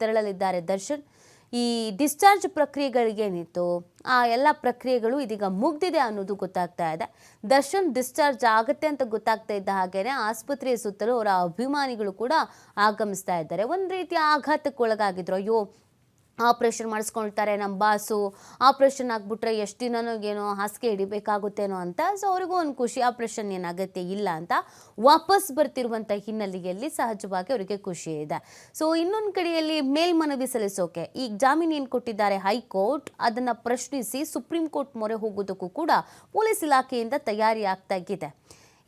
ತೆರಳಲಿದ್ದಾರೆ. ದರ್ಶನ್, ಈ ಡಿಸ್ಚಾರ್ಜ್ ಪ್ರಕ್ರಿಯೆಗಳಿಗೇನಿತ್ತು ಆ ಎಲ್ಲ ಪ್ರಕ್ರಿಯೆಗಳು ಇದೀಗ ಮುಗ್ದಿದೆ ಅನ್ನೋದು ಗೊತ್ತಾಗ್ತಾ ಇದೆ. ದರ್ಶನ್ ಡಿಸ್ಚಾರ್ಜ್ ಆಗುತ್ತೆ ಅಂತ ಗೊತ್ತಾಗ್ತಾ ಇದ್ದ ಹಾಗೇನೆ ಆಸ್ಪತ್ರೆಯ ಸುತ್ತಲೂ ಅವರ ಅಭಿಮಾನಿಗಳು ಕೂಡ ಆಗಮಿಸ್ತಾ ಇದ್ದಾರೆ. ಒಂದು ರೀತಿಯ ಆಘಾತಕ್ಕೊಳಗಾಗಿದ್ರು. ಅಯ್ಯೋ ಆಪ್ರೇಷನ್ ಮಾಡಿಸ್ಕೊಳ್ತಾರೆ ನಮ್ಮ ಬಾಸು. ಆಪ್ರೇಷನ್ ಆಗಿಬಿಟ್ರೆ ಎಷ್ಟು ದಿನನೋಗೇನೋ ಹಾಸಿಗೆ ಹಿಡಿಬೇಕಾಗುತ್ತೇನೋ ಅಂತ. ಸೊ ಅವ್ರಿಗೂ ಒಂದು ಖುಷಿ. ಆಪ್ರೇಷನ್ ಏನು ಅಗತ್ಯ ಇಲ್ಲ ಅಂತ ವಾಪಸ್ ಬರ್ತಿರುವಂಥ ಹಿನ್ನೆಲೆಯಲ್ಲಿ ಸಹಜವಾಗಿ ಅವರಿಗೆ ಖುಷಿ ಇದೆ. ಸೊ ಇನ್ನೊಂದು ಕಡೆಯಲ್ಲಿ ಮೇಲ್ಮನವಿ ಸಲ್ಲಿಸೋಕೆ ಈಗ ಜಾಮೀನು ಏನು ಕೊಟ್ಟಿದ್ದಾರೆ ಹೈಕೋರ್ಟ್ ಅದನ್ನು ಪ್ರಶ್ನಿಸಿ ಸುಪ್ರೀಂ ಕೋರ್ಟ್ ಮೊರೆ ಹೋಗೋದಕ್ಕೂ ಕೂಡ ಪೊಲೀಸ್ ಇಲಾಖೆಯಿಂದ ತಯಾರಿ ಆಗ್ತಾ ಇದೆ.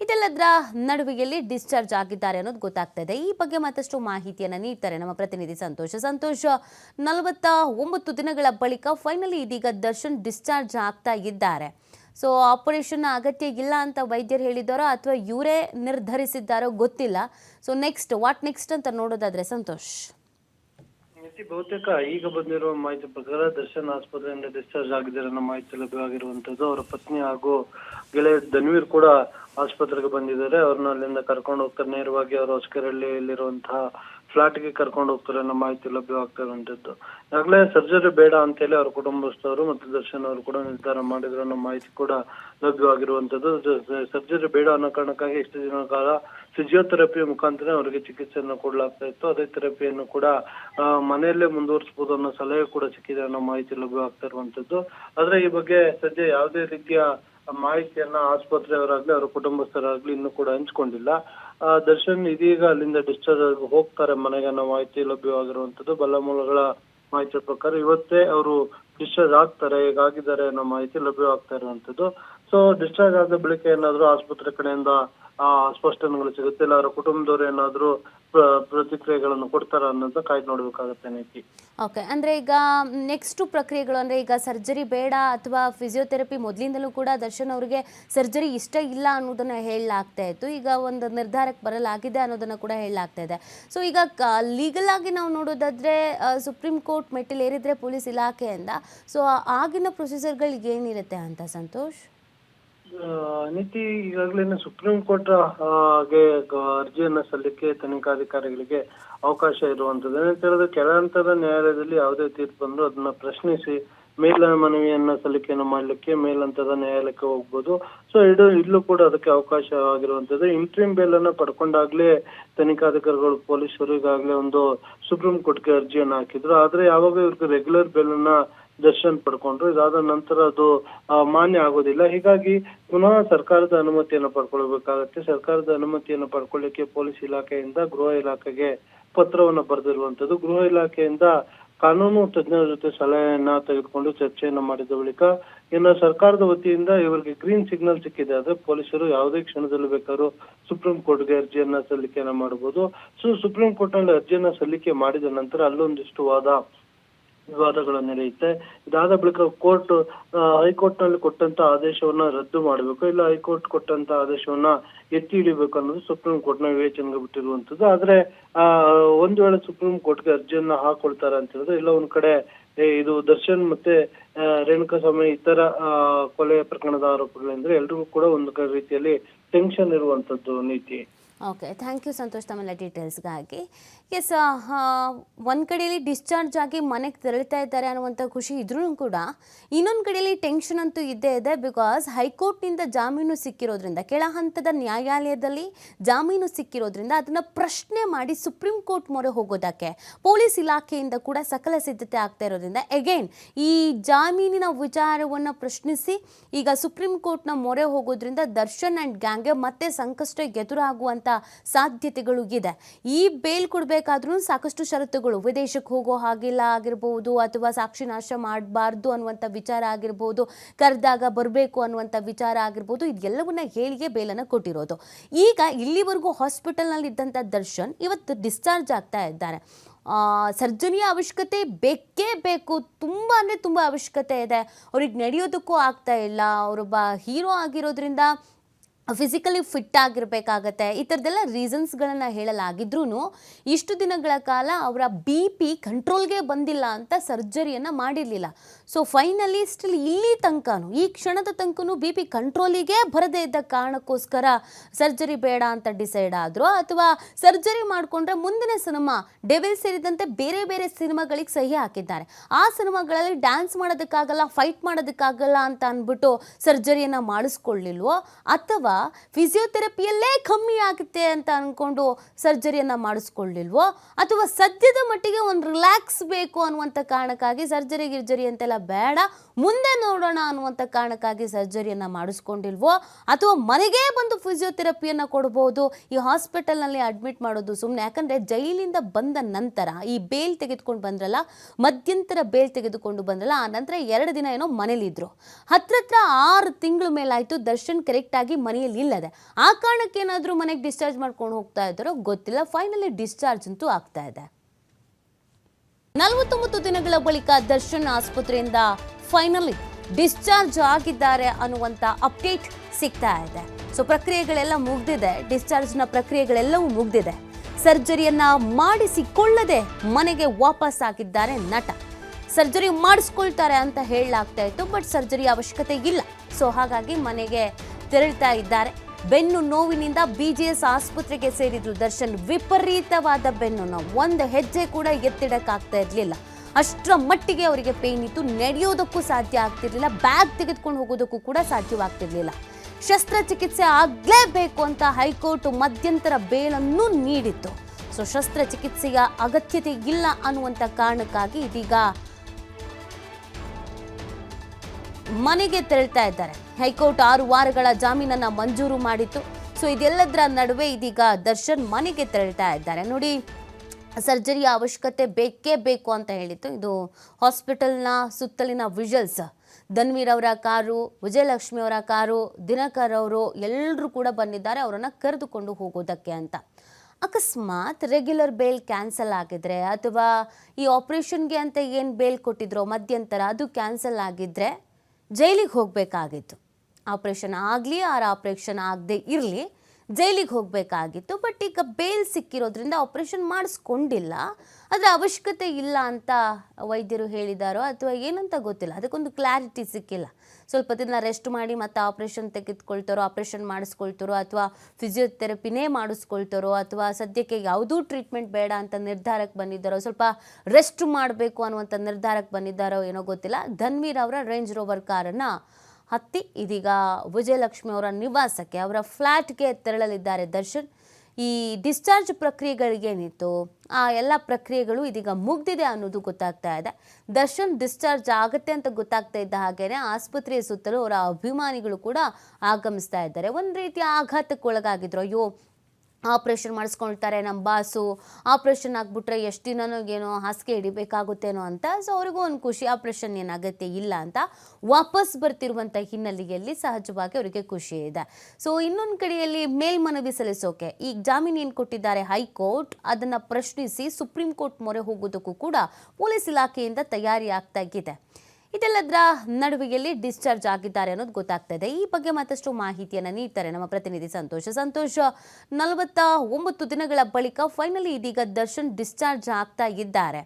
ಇದೆಲ್ಲದರ ನಡುವೆಯಲ್ಲಿ ಡಿಸ್ಚಾರ್ಜ್ ಆಗಿದ್ದಾರೆ ಅನ್ನೋದು ಗೊತ್ತಾಗ್ತಾ ಇದೆ ಈ ಬಗ್ಗೆ ಮತ್ತಷ್ಟು ಮಾಹಿತಿಯನ್ನು ನೀಡ್ತಾರೆ ನಮ್ಮ ಪ್ರತಿನಿಧಿ ಸಂತೋಷ. ಸಂತೋಷ ನಲವತ್ತ ಒಂಬತ್ತು ದಿನಗಳ ಬಳಿಕ ಫೈನಲಿ ಇದೀಗ ದರ್ಶನ್ ಡಿಸ್ಚಾರ್ಜ್ ಆಗ್ತಾ ಇದ್ದಾರೆ. ಸೊ ಆಪರೇಷನ್ ಅಗತ್ಯ ಇಲ್ಲ ಅಂತ ವೈದ್ಯರು ಹೇಳಿದ್ದಾರೋ ಅಥವಾ ಇವರೇ ನಿರ್ಧರಿಸಿದ್ದಾರೋ ಗೊತ್ತಿಲ್ಲ. ಸೊ ನೆಕ್ಸ್ಟ್ ವಾಟ್ ನೆಕ್ಸ್ಟ್ ಅಂತ ನೋಡೋದಾದರೆ ಸಂತೋಷ್. ಬಹುತೇಕ ಈಗ ಬಂದಿರುವ ಮಾಹಿತಿ ಪ್ರಕಾರ ದರ್ಶನ್ ಆಸ್ಪತ್ರೆಯಿಂದ ಡಿಸ್ಚಾರ್ಜ್ ಆಗಿದ್ದಾರೆ ಅನ್ನೋ ಮಾಹಿತಿ ಲಭ್ಯವಾಗಿರುವಂತದ್ದು ಅವರ ಪತ್ನಿ ಹಾಗೂ ಗೆಳೆಯ ಧನ್ವೀರ್ ಕೂಡ ಆಸ್ಪತ್ರೆಗೆ ಬಂದಿದ್ದಾರೆ. ಅವ್ರನ್ನ ಅಲ್ಲಿಂದ ಕರ್ಕೊಂಡು ಹೋಗ್ತಾರೆ. ನೇರವಾಗಿ ಅವರು ಹೊಸಕೆರೆಹಳ್ಳಿಯಲ್ಲಿರುವಂತಹ ಫ್ಲಾಟ್ಗೆ ಕರ್ಕೊಂಡು ಹೋಗ್ತಾರೆ ಅನ್ನೋ ಮಾಹಿತಿ ಲಭ್ಯವಾಗ್ತಾ ಆಗಲೇ ಸರ್ಜರಿ ಬೇಡ ಅಂತ ಹೇಳಿ ಅವ್ರ ಕುಟುಂಬಸ್ಥರು ಮತ್ತು ದರ್ಶನ್ ಅವರು ಕೂಡ ನಿರ್ಧಾರ ಮಾಡಿದ್ರು ಅನ್ನೋ ಮಾಹಿತಿ ಕೂಡ ಲಭ್ಯವಾಗಿರುವಂತದ್ದು ಸರ್ಜರಿ ಬೇಡ ಅನ್ನೋ ಕಾರಣಕ್ಕಾಗಿ ಇಷ್ಟು ದಿನ ಕಾಲ ಫಿಸಿಯೋಥೆರಪಿ ಮುಖಾಂತರ ಅವರಿಗೆ ಚಿಕಿತ್ಸೆಯನ್ನು ಕೊಡಲಾಗ್ತಾ ಇತ್ತು. ಅದೇ ಥೆರಪಿಯನ್ನು ಕೂಡ ಮನೆಯಲ್ಲೇ ಮುಂದುವರಿಸಬಹುದು ಅನ್ನೋ ಸಲಹೆ ಕೂಡ ಸಿಕ್ಕಿದೆ ಅನ್ನೋ ಮಾಹಿತಿ ಲಭ್ಯವಾಗ್ತಾ ಇರುವಂತದ್ದು. ಆದ್ರೆ ಈ ಬಗ್ಗೆ ಸದ್ಯ ಯಾವುದೇ ರೀತಿಯ ಮಾಹಿತಿಯನ್ನ ಆಸ್ಪತ್ರೆಯವರಾಗ್ಲಿ ಅವರ ಕುಟುಂಬಸ್ಥರಾಗ್ಲಿ ಇನ್ನೂ ಕೂಡ ಹಂಚ್ಕೊಂಡಿಲ್ಲ. ಆ, ದರ್ಶನ್ ಇದೀಗ ಅಲ್ಲಿಂದ ಡಿಸ್ಚಾರ್ಜ್ ಹೋಗ್ತಾರೆ ಮನೆಗೆ ಅನ್ನೋ ಮಾಹಿತಿ ಲಭ್ಯವಾಗಿರುವಂತದ್ದು ಬಲ್ಲ ಮೂಲಗಳ ಮಾಹಿತಿ ಪ್ರಕಾರ ಇವತ್ತೇ ಅವರು ಡಿಸ್ಚಾರ್ಜ್ ಆಗ್ತಾರೆ ಹೇಗಾಗಿದ್ದಾರೆ ಅನ್ನೋ ಮಾಹಿತಿ ಲಭ್ಯವಾಗ್ತಾ ಇರುವಂತದ್ದು ಸೊ ಡಿಸ್ಚಾರ್ಜ್ ಆದ ಬಳಿಕ ಏನಾದ್ರು ಆಸ್ಪತ್ರೆ ಕಡೆಯಿಂದ ಆ ಸ್ಪಷ್ಟನೆಗಳು ಸಿಗುತ್ತೆ? ಇಲ್ಲ ಅವರ ಕುಟುಂಬದವ್ರು ಏನಾದ್ರು ಪ್ರತಿಕ್ರಿಯೆಗಳನ್ನು ಕೊಡ್ತಾರ ಅನ್ನೋದನ್ನ ಕಾಯ್ದು ನೋಡ್ಬೇಕಾಗತ್ತೆ ನೀತಿ ಓಕೆ ಅಂದ್ರೆ ಈಗ ನೆಕ್ಸ್ಟ್ ಪ್ರಕ್ರಿಯೆಗಳು ಅಂದ್ರೆ ಈಗ ಸರ್ಜರಿ ಬೇಡ ಅಥವಾ ಫಿಸಿಯೋಥೆರಪಿ ಮೊದಲಿಂದಲೂ ಕೂಡ ದರ್ಶನ್ ಅವರಿಗೆ ಸರ್ಜರಿ ಇಷ್ಟ ಇಲ್ಲ ಅನ್ನೋದನ್ನ ಹೇಳಲಾಗ್ತಾ ಇತ್ತು. ಈಗ ಒಂದು ನಿರ್ಧಾರಕ್ಕೆ ಬರಲಾಗಿದೆ ಅನ್ನೋದನ್ನ ಕೂಡ ಹೇಳಲಾಗ್ತಾ ಇದೆ. ಸೊ ಈಗ ಲೀಗಲ್ ಆಗಿ ನಾವು ನೋಡೋದಾದ್ರೆ ಸುಪ್ರೀಂ ಕೋರ್ಟ್ ಮೆಟ್ಟಿಲು ಏರಿದ್ರೆ ಪೊಲೀಸ್ ಇಲಾಖೆಯಿಂದ. ಸೊ ಆಗಿನ ಪ್ರೊಸೀಜರ್ಗಳು ಏನಿರುತ್ತೆ ಅಂತ, ಸಂತೋಷ್? ನೀತಿ ಈಗಾಗಲೇ ಸುಪ್ರೀಂ ಕೋರ್ಟ್ಗೆ ಅರ್ಜಿಯನ್ನ ಸಲ್ಲಿಕೆ ತನಿಖಾಧಿಕಾರಿಗಳಿಗೆ ಅವಕಾಶ ಇರುವಂತದ್ದು ಏನಂತ ಹೇಳಿದ್ರೆ ಕೆಳ ಹಂತದ ನ್ಯಾಯಾಲಯದಲ್ಲಿ ಯಾವುದೇ ತೀರ್ಪು ಬಂದ್ರು ಅದನ್ನ ಪ್ರಶ್ನಿಸಿ ಮೇಲ ಮನವಿಯನ್ನ ಸಲ್ಲಿಕೆಯನ್ನು ಮಾಡ್ಲಿಕ್ಕೆ ಮೇಲಂತದ ನ್ಯಾಯಾಲಯಕ್ಕೆ ಹೋಗ್ಬೋದು. ಸೊ ಇದು ಇಲ್ಲೂ ಕೂಡ ಅದಕ್ಕೆ ಅವಕಾಶವಾಗಿರುವಂತದ್ದು ಇಂಟ್ರೀಮ್ ಬೇಲ್ ಅನ್ನ ಪಡ್ಕೊಂಡಾಗ್ಲೇ ತನಿಖಾಧಿಕಾರಿಗಳು, ಪೊಲೀಸರು ಈಗಾಗಲೇ ಒಂದು ಸುಪ್ರೀಂ ಕೋರ್ಟ್ಗೆ ಅರ್ಜಿಯನ್ನ ಹಾಕಿದ್ರು. ಆದ್ರೆ ಯಾವಾಗ ಇವ್ರಿಗೆ ರೆಗ್ಯುಲರ್ ಬೇಲ್ ಅನ್ನ ದರ್ಶನ್ ಪಡ್ಕೊಂಡ್ರು, ಇದಾದ ನಂತರ ಅದು ಮಾನ್ಯ ಆಗೋದಿಲ್ಲ. ಹೀಗಾಗಿ ಪುನಃ ಸರ್ಕಾರದ ಅನುಮತಿಯನ್ನು ಪಡ್ಕೊಳ್ಬೇಕಾಗತ್ತೆ. ಸರ್ಕಾರದ ಅನುಮತಿಯನ್ನು ಪಡ್ಕೊಳ್ಳಿಕ್ಕೆ ಪೊಲೀಸ್ ಇಲಾಖೆಯಿಂದ, ಗೃಹ ಇಲಾಖೆಗೆ ಪತ್ರವನ್ನು ಬರೆದಿರುವಂತದ್ದು ಗೃಹ ಇಲಾಖೆಯಿಂದ ಕಾನೂನು ತಜ್ಞರ ಜೊತೆ ಸಲಹೆಯನ್ನ ತೆಗೆದುಕೊಂಡು ಚರ್ಚೆಯನ್ನ ಮಾಡಿದ ಬಳಿಕ, ಇನ್ನು ಸರ್ಕಾರದ ವತಿಯಿಂದ ಇವರಿಗೆ ಗ್ರೀನ್ ಸಿಗ್ನಲ್ ಸಿಕ್ಕಿದೆ. ಆದ್ರೆ ಪೊಲೀಸರು ಯಾವುದೇ ಕ್ಷಣದಲ್ಲಿ ಬೇಕಾದ್ರೂ ಸುಪ್ರೀಂ ಕೋರ್ಟ್ಗೆ ಅರ್ಜಿಯನ್ನ ಸಲ್ಲಿಕೆಯನ್ನ ಮಾಡಬಹುದು ಸೊ, ಸುಪ್ರೀಂ ಕೋರ್ಟ್ನಲ್ಲಿ ಅರ್ಜಿಯನ್ನ ಸಲ್ಲಿಕೆ ಮಾಡಿದ ನಂತರ ಅಲ್ಲೊಂದಿಷ್ಟು ವಾದ ವಿವಾದಗಳು ನಡೆಯುತ್ತೆ ಇದಾದ ಬಳಿಕ ಕೋರ್ಟ್ ಹೈಕೋರ್ಟ್ನಲ್ಲಿ ಕೊಟ್ಟಂತ ಆದೇಶವನ್ನ ರದ್ದು ಮಾಡಬೇಕು. ಇಲ್ಲ ಹೈಕೋರ್ಟ್ ಕೊಟ್ಟಂತ ಆದೇಶವನ್ನ ಎತ್ತಿ ಹಿಡಿಬೇಕು ಅನ್ನೋದು ಸುಪ್ರೀಂ ಕೋರ್ಟ್ನ ವಿವೇಚನೆಗೆ ಬಿಟ್ಟಿರುವಂತದ್ದು ಆದ್ರೆ, ಆ, ಒಂದ್ ವೇಳೆ ಸುಪ್ರೀಂ ಕೋರ್ಟ್ಗೆ ಅರ್ಜಿಯನ್ನ ಹಾಕೊಳ್ತಾರೆ ಅಂತ ಹೇಳಿದ್ರೆ, ಇಲ್ಲ ಒಂದ್ ಕಡೆ ಇದು ದರ್ಶನ್ ಮತ್ತೆ ರೇಣುಕಾ ಸ್ವಾಮಿ ಇತರ ಕೊಲೆ ಪ್ರಕರಣದ ಆರೋಪಗಳಿಂದ್ರೆ ಎಲ್ರಿಗೂ ಕೂಡ ಒಂದು ರೀತಿಯಲ್ಲಿ ಟೆನ್ಷನ್ ಇರುವಂತದ್ದು ನೀತಿ. ಓಕೆ ಥ್ಯಾಂಕ್ ಯು ಸಂತೋಷ್ ತಮ್ಮೆಲ್ಲ ಡೀಟೇಲ್ಸ್ಗಾಗಿ ಎಸ್ ಒಂದು ಕಡೆಯಲ್ಲಿ ಡಿಸ್ಚಾರ್ಜ್ ಆಗಿ ಮನೆಗೆ ತೆರಳ್ತಾ ಇದ್ದಾರೆ ಅನ್ನುವಂಥ ಖುಷಿ ಇದ್ರೂ ಕೂಡ ಇನ್ನೊಂದು ಕಡೆಯಲ್ಲಿ ಟೆನ್ಷನ್ ಅಂತೂ ಇದ್ದೇ ಇದೆ ಬಿಕಾಸ್ ಹೈಕೋರ್ಟ್ನಿಂದ ಜಾಮೀನು ಸಿಕ್ಕಿರೋದ್ರಿಂದ, ಕೆಳ ಹಂತದ ನ್ಯಾಯಾಲಯದಲ್ಲಿ ಜಾಮೀನು ಸಿಕ್ಕಿರೋದ್ರಿಂದ ಅದನ್ನು ಪ್ರಶ್ನೆ ಮಾಡಿ ಸುಪ್ರೀಂ ಕೋರ್ಟ್ ಮೊರೆ ಹೋಗೋದಕ್ಕೆ, ಪೊಲೀಸ್ ಇಲಾಖೆಯಿಂದ ಕೂಡ ಸಕಲ ಸಿದ್ಧತೆ ಆಗ್ತಾ ಇರೋದ್ರಿಂದ ಎಗೈನ್ ಈ ಜಾಮೀನಿನ ವಿಚಾರವನ್ನು ಪ್ರಶ್ನಿಸಿ ಈಗ ಸುಪ್ರೀಂ ಕೋರ್ಟ್ನ ಮೊರೆ ಹೋಗೋದ್ರಿಂದ ದರ್ಶನ್ ಆ್ಯಂಡ್ ಗ್ಯಾಂಗ್ಗೆ ಮತ್ತೆ ಸಂಕಷ್ಟ ಎದುರಾಗುವಂಥ ಸಾಧ್ಯತೆಗಳು ಇದೆ. ಈ ಬೇಲ್ ಕೊಡಬೇಕಾದ್ರೂ ಸಾಕಷ್ಟು ಷರತ್ತುಗಳು ವಿದೇಶಕ್ಕೆ ಹೋಗೋ ಹಾಗಿಲ್ಲ ಆಗಿರ್ಬೋದು ಅಥವಾ ಸಾಕ್ಷಿ ನಾಶ ಮಾಡಬಾರ್ದು ಅನ್ನುವಂಥ ವಿಚಾರ ಆಗಿರ್ಬೋದು, ಕರೆದಾಗ ಬರಬೇಕು ಅನ್ನುವಂಥ ವಿಚಾರ ಆಗಿರ್ಬೋದು, ಇದೆಲ್ಲವನ್ನ ಹೇಳಿಗೆ ಬೇಲನ್ನು ಕೊಟ್ಟಿರೋದು. ಈಗ ಇಲ್ಲಿವರೆಗೂ ಹಾಸ್ಪಿಟಲ್ನಲ್ಲಿದ್ದಂಥ ದರ್ಶನ್ ಇವತ್ತು ಡಿಸ್ಚಾರ್ಜ್ ಆಗ್ತಾ ಇದ್ದಾರೆ. ಸರ್ಜರಿಯ ಅವಶ್ಯಕತೆ ಬೇಕೇ ಬೇಕು. ತುಂಬ ಅಂದರೆ ತುಂಬ ಅವಶ್ಯಕತೆ ಇದೆ. ಅವ್ರಿಗೆ ನಡೆಯೋದಕ್ಕೂ ಆಗ್ತಾ ಇಲ್ಲ. ಅವರೊಬ್ಬ ಹೀರೋ ಆಗಿರೋದ್ರಿಂದ ಫಿಸಿಕಲಿ ಫಿಟ್ ಆಗಿರಬೇಕಾಗತ್ತೆ. ಈ ಥರದ್ದೆಲ್ಲ ರೀಸನ್ಸ್ಗಳನ್ನು ಹೇಳಲಾಗಿದ್ರೂ ಇಷ್ಟು ದಿನಗಳ ಕಾಲ ಅವರ ಬಿ ಪಿ ಕಂಟ್ರೋಲ್ಗೆ ಬಂದಿಲ್ಲ ಅಂತ ಸರ್ಜರಿಯನ್ನು ಮಾಡಿರಲಿಲ್ಲ. ಸೊ ಫೈನಲಿ ಸ್ಟಿಲ್ ಇಲ್ಲಿ ತನಕನೂ, ಈ ಕ್ಷಣದ ತನಕನೂ ಬಿ ಪಿ ಕಂಟ್ರೋಲಿಗೆ ಬರದೇ ಇದ್ದ ಕಾರಣಕ್ಕೋಸ್ಕರ ಸರ್ಜರಿ ಬೇಡ ಅಂತ ಡಿಸೈಡ್ ಆದರು ಅಥವಾ ಸರ್ಜರಿ ಮಾಡಿಕೊಂಡ್ರೆ ಮುಂದಿನ ಸಿನಿಮಾ ಡೆವಿಲ್ ಸೇರಿದಂತೆ ಬೇರೆ ಬೇರೆ ಸಿನಿಮಾಗಳಿಗೆ ಸಹಿ ಹಾಕಿದ್ದಾರೆ. ಆ ಸಿನಿಮಾಗಳಲ್ಲಿ ಡ್ಯಾನ್ಸ್ ಮಾಡೋದಕ್ಕಾಗಲ್ಲ ಫೈಟ್ ಮಾಡೋದಕ್ಕಾಗಲ್ಲ ಅಂತ ಅಂದ್ಬಿಟ್ಟು ಸರ್ಜರಿಯನ್ನು ಮಾಡಿಸ್ಕೊಳ್ಳಿಲ್ವೋ ಅಥವಾ ಫಿಸಿಯೋಥೆರಪಿಯಲ್ಲೇ ಕಮ್ಮಿ ಆಗುತ್ತೆ ಅಂತ ಅಂದ್ಕೊಂಡು ಸರ್ಜರಿಯನ್ನು ಮಾಡಿಸ್ಕೊಳ್ಳಿಲ್ವೋ? ಅಥವಾ ಸದ್ಯದ ಮಟ್ಟಿಗೆ ಒಂದು ರಿಲ್ಯಾಕ್ಸ್ ಬೇಕು ಅನ್ನುವಂಥ ಕಾರಣಕ್ಕಾಗಿ ಸರ್ಜರಿ, ಗಿರ್ಜರಿ ಅಂತೆಲ್ಲ ಬೇಡ? ಮುಂದೆ ನೋಡೋಣ ಅನ್ನುವಂಥ ಕಾರಣಕ್ಕಾಗಿ ಸರ್ಜರಿಯನ್ನು ಮಾಡಿಸ್ಕೊಂಡಿಲ್ವೋ ಅಥವಾ ಮನೆಗೇ ಬಂದು ಫಿಸಿಯೋಥೆರಪಿಯನ್ನು ಕೊಡ್ಬೋದು, ಈ ಹಾಸ್ಪಿಟಲ್ನಲ್ಲಿ ಅಡ್ಮಿಟ್ ಮಾಡೋದು ಸುಮ್ಮನೆ ಯಾಕಂದರೆ ಜೈಲಿಂದ ಬಂದ ನಂತರ ಈ ಬೇಲ್ ತೆಗೆದುಕೊಂಡು ಬಂದ್ರಲ್ಲ, ಮಧ್ಯಂತರ ಬೇಲ್ ತೆಗೆದುಕೊಂಡು ಬಂದ್ರಲ್ಲ, ಆ ನಂತರ ಎರಡು ದಿನ ಏನೋ ಮನೇಲಿದ್ರು ಹತ್ರತ್ರ ಆರು ತಿಂಗಳ ಮೇಲಾಯಿತು, ದರ್ಶನ್ ಕರೆಕ್ಟಾಗಿ ಮನೆಯಲ್ಲಿ ಇಲ್ಲದೆ. ಆ ಕಾರಣಕ್ಕೇನಾದರೂ ಮನೆಗೆ ಡಿಸ್ಚಾರ್ಜ್ ಮಾಡ್ಕೊಂಡು ಹೋಗ್ತಾ ಇದ್ದಾರೋ ಗೊತ್ತಿಲ್ಲ ಫೈನಲಿ ಡಿಸ್ಚಾರ್ಜ್ ಅಂತೂ ಆಗ್ತಾ ಇದೆ. ನಲವತ್ತೊಂಬತ್ತು ದಿನಗಳ ಬಳಿಕ ದರ್ಶನ್ ಆಸ್ಪತ್ರೆಯಿಂದ ಫೈನಲಿ ಡಿಸ್ಚಾರ್ಜ್ ಆಗಿದ್ದಾರೆ ಅನ್ನುವಂಥ ಅಪ್ಡೇಟ್ ಸಿಗ್ತಾ ಇದೆ. ಸೊ, ಪ್ರಕ್ರಿಯೆಗಳೆಲ್ಲ ಮುಗ್ದಿದೆ. ಡಿಸ್ಚಾರ್ಜ್ನ ಪ್ರಕ್ರಿಯೆಗಳೆಲ್ಲವೂ ಮುಗ್ದಿದೆ. ಸರ್ಜರಿಯನ್ನ ಮಾಡಿಸಿಕೊಳ್ಳದೆ ಮನೆಗೆ ವಾಪಸ್ ಆಗಿದ್ದಾರೆ ನಟ. ಸರ್ಜರಿ ಮಾಡಿಸ್ಕೊಳ್ತಾರೆ ಅಂತ ಹೇಳಲಾಗ್ತಾ ಇತ್ತು, ಬಟ್ ಸರ್ಜರಿ ಅವಶ್ಯಕತೆ ಇಲ್ಲ. ಸೊ, ಹಾಗಾಗಿ ಮನೆಗೆ ತೆರಳ್ತಾ ಇದ್ದಾರೆ. ಬೆನ್ನು ನೋವಿನಿಂದ ಬಿಜಿಎಸ್ ಆಸ್ಪತ್ರೆಗೆ ಸೇರಿದ್ರು ದರ್ಶನ್. ವಿಪರೀತವಾದ ಬೆನ್ನು ನೋವು ಒಂದು ಹೆಜ್ಜೆ ಕೂಡ ಎತ್ತಿಡಕ್ಕಾಗ್ತಾ ಇರಲಿಲ್ಲ. ಅಷ್ಟರ ಮಟ್ಟಿಗೆ ಅವರಿಗೆ ಪೇನ್ ಇತ್ತು. ನಡೆಯೋದಕ್ಕೂ ಸಾಧ್ಯ ಆಗ್ತಿರ್ಲಿಲ್ಲ. ಬ್ಯಾಗ್ ತೆಗೆದುಕೊಂಡು ಹೋಗೋದಕ್ಕೂ ಕೂಡ ಸಾಧ್ಯವಾಗ್ತಿರ್ಲಿಲ್ಲ. ಶಸ್ತ್ರಚಿಕಿತ್ಸೆ ಆಗಲೇಬೇಕು ಅಂತ ಹೈಕೋರ್ಟ್ ಮಧ್ಯಂತರ ಬೇಲನ್ನು ನೀಡಿತ್ತು. ಸೊ ಶಸ್ತ್ರಚಿಕಿತ್ಸೆಯ ಅಗತ್ಯತೆ ಇಲ್ಲ ಅನ್ನುವಂಥ ಕಾರಣಕ್ಕಾಗಿ ಇದೀಗ ಮನೆಗೆ ತೆರಳ್ತಾ ಇದ್ದಾರೆ. ಹೈಕೋರ್ಟ್ ಆರು ವಾರಗಳ ಜಾಮೀನನ್ನ ಮಂಜೂರು ಮಾಡಿತ್ತು. ಸೊ, ಇದೆಲ್ಲದರ ನಡುವೆ ಇದೀಗ ದರ್ಶನ್ ಮನೆಗೆ ತೆರಳ್ತಾ ಇದ್ದಾರೆ. ನೋಡಿ, ಸರ್ಜರಿಯ ಅವಶ್ಯಕತೆ ಬೇಕೇ ಬೇಕು ಅಂತ ಹೇಳಿತ್ತು. ಇದು ಹಾಸ್ಪಿಟಲ್ನ ಸುತ್ತಲಿನ ವಿಜಲ್ಸ್ ಧನ್ವೀರ್ ಅವರ ಕಾರು, ವಿಜಯಲಕ್ಷ್ಮಿ ಅವರ ಕಾರು, ದಿನಕರ್ ಅವರು ಎಲ್ಲರೂ ಕೂಡ ಬಂದಿದ್ದಾರೆ. ಅವರನ್ನು ಕರೆದುಕೊಂಡು ಹೋಗೋದಕ್ಕೆ ಅಂತ. ಅಕಸ್ಮಾತ್ ರೆಗ್ಯುಲರ್ ಬೇಲ್ ಕ್ಯಾನ್ಸಲ್ ಆಗಿದ್ರೆ ಅಥವಾ ಈ ಆಪ್ರೇಷನ್ಗೆ ಅಂತ ಏನು ಬೇಲ್ ಕೊಟ್ಟಿದ್ರೋ ಮಧ್ಯಂತರ ಅದು ಕ್ಯಾನ್ಸಲ್ ಆಗಿದ್ರೆ ಜೈಲಿಗೆ ಹೋಗಬೇಕಾಗಿತ್ತು. ಆಪ್ರೇಷನ್ ಆಗಲಿ ಆರ್ ಆಪ್ರೇಷನ್ ಆಗದೆ ಇರಲಿ ಜೈಲಿಗೆ ಹೋಗಬೇಕಾಗಿತ್ತು. ಬಟ್ ಈಗ ಬೇಲ್ ಸಿಕ್ಕಿರೋದ್ರಿಂದ ಆಪ್ರೇಷನ್ ಮಾಡಿಸ್ಕೊಂಡಿಲ್ಲ. ಅದರ ಅವಶ್ಯಕತೆ ಇಲ್ಲ ಅಂತ ವೈದ್ಯರು ಹೇಳಿದಾರೋ ಅಥವಾ ಏನಂತ ಗೊತ್ತಿಲ್ಲ. ಅದಕ್ಕೊಂದು ಕ್ಲಾರಿಟಿ ಸಿಕ್ಕಿಲ್ಲ. ಸ್ವಲ್ಪ ದಿನ ರೆಸ್ಟ್ ಮಾಡಿ ಮತ್ತೆ ಆಪ್ರೇಷನ್ ತೆಗೆದುಕೊಳ್ತಾರೋ ಆಪ್ರೇಷನ್ ಮಾಡಿಸ್ಕೊಳ್ತಾರೋ, ಅಥವಾ ಫಿಸಿಯೋಥೆರಪಿನೇ ಮಾಡಿಸ್ಕೊಳ್ತಾರೋ, ಅಥವಾ ಸದ್ಯಕ್ಕೆ ಯಾವುದೂ ಟ್ರೀಟ್ಮೆಂಟ್ ಬೇಡ ಅಂತ ನಿರ್ಧಾರಕ್ಕೆ ಬಂದಿದ್ದಾರೋ, ಸ್ವಲ್ಪ ರೆಸ್ಟ್ ಮಾಡಬೇಕು ಅನ್ನುವಂಥ ನಿರ್ಧಾರಕ್ಕೆ ಬಂದಿದ್ದಾರೋ ಏನೋ ಗೊತ್ತಿಲ್ಲ. ಧನ್ವೀರ್ ಅವರ ರೇಂಜ್ ರೋವರ್ ಕಾರನ್ನು ಹತ್ತಿ ಇದೀಗ ವಿಜಯಲಕ್ಷ್ಮಿ ಅವರ ನಿವಾಸಕ್ಕೆ, ಅವರ ಫ್ಲ್ಯಾಟ್ಗೆ ತೆರಳಲಿದ್ದಾರೆ ದರ್ಶನ್. ಈ ಡಿಸ್ಚಾರ್ಜ್ ಪ್ರಕ್ರಿಯೆಗಳಿಗೇನಿತ್ತು, ಆ ಎಲ್ಲ ಪ್ರಕ್ರಿಯೆಗಳು ಇದೀಗ ಮುಗ್ದಿದೆ ಅನ್ನೋದು ಗೊತ್ತಾಗ್ತಾ ಇದೆ. ದರ್ಶನ್ ಡಿಸ್ಚಾರ್ಜ್ ಆಗುತ್ತೆ ಅಂತ ಗೊತ್ತಾಗ್ತಾ ಇದ್ದ ಹಾಗೇನೆ ಆಸ್ಪತ್ರೆಯ ಸುತ್ತಲೂ ಅವರ ಅಭಿಮಾನಿಗಳು ಕೂಡ ಆಗಮಿಸ್ತಾ ಇದ್ದಾರೆ. ಒಂದು ರೀತಿಯ ಆಘಾತಕ್ಕೆ ಒಳಗಾಗಿದ್ರು ಅಯ್ಯೋ ಆಪ್ರೇಷನ್ ಮಾಡಿಸ್ಕೊಳ್ತಾರೆ ನಮ್ಮ ಬಾಸು. ಆಪ್ರೇಷನ್ ಆಗಿಬಿಟ್ರೆ ಎಷ್ಟು ದಿನನೋಗೇನೋ ಹಾಸಿಗೆ ಹಿಡಿಬೇಕಾಗುತ್ತೇನೋ ಅಂತ. ಸೊ ಅವರಿಗೂ ಒಂದು ಖುಷಿ, ಆಪ್ರೇಷನ್ ಏನು ಅಗತ್ಯ ಇಲ್ಲ ಅಂತ ವಾಪಸ್ ಬರ್ತಿರುವಂಥ ಹಿನ್ನೆಲೆಯಲ್ಲಿ ಸಹಜವಾಗಿ ಅವರಿಗೆ ಖುಷಿ ಇದೆ. ಸೊ ಇನ್ನೊಂದು ಕಡೆಯಲ್ಲಿ ಮೇಲ್ಮನವಿ ಸಲ್ಲಿಸೋಕೆ, ಈಗ ಜಾಮೀನು ಏನು ಕೊಟ್ಟಿದ್ದಾರೆ ಹೈಕೋರ್ಟ್, ಅದನ್ನು ಪ್ರಶ್ನಿಸಿ ಸುಪ್ರೀಂ ಕೋರ್ಟ್ ಮೊರೆ ಹೋಗೋದಕ್ಕೂ ಕೂಡ ಪೊಲೀಸ್ ಇಲಾಖೆಯಿಂದ ತಯಾರಿ ಆಗ್ತಾ ಇದೆ. ಇದೆಲ್ಲದರ ನಡುವೆಯಲ್ಲಿ ಡಿಸ್ಚಾರ್ಜ್ ಆಗಿದ್ದಾರೆ ಅನ್ನೋದು ಗೊತ್ತಾಗ್ತಾ ಇದೆ ಈ ಬಗ್ಗೆ ಮತ್ತಷ್ಟು ಮಾಹಿತಿಯನ್ನು ನೀಡ್ತಾರೆ ನಮ್ಮ ಪ್ರತಿನಿಧಿ ಸಂತೋಷ. ಸಂತೋಷ ನಲವತ್ತ ಒಂಬತ್ತು ದಿನಗಳ ಬಳಿಕ ಫೈನಲಿ ಇದೀಗ ದರ್ಶನ್ ಡಿಸ್ಚಾರ್ಜ್ ಆಗ್ತಾ ಇದ್ದಾರೆ.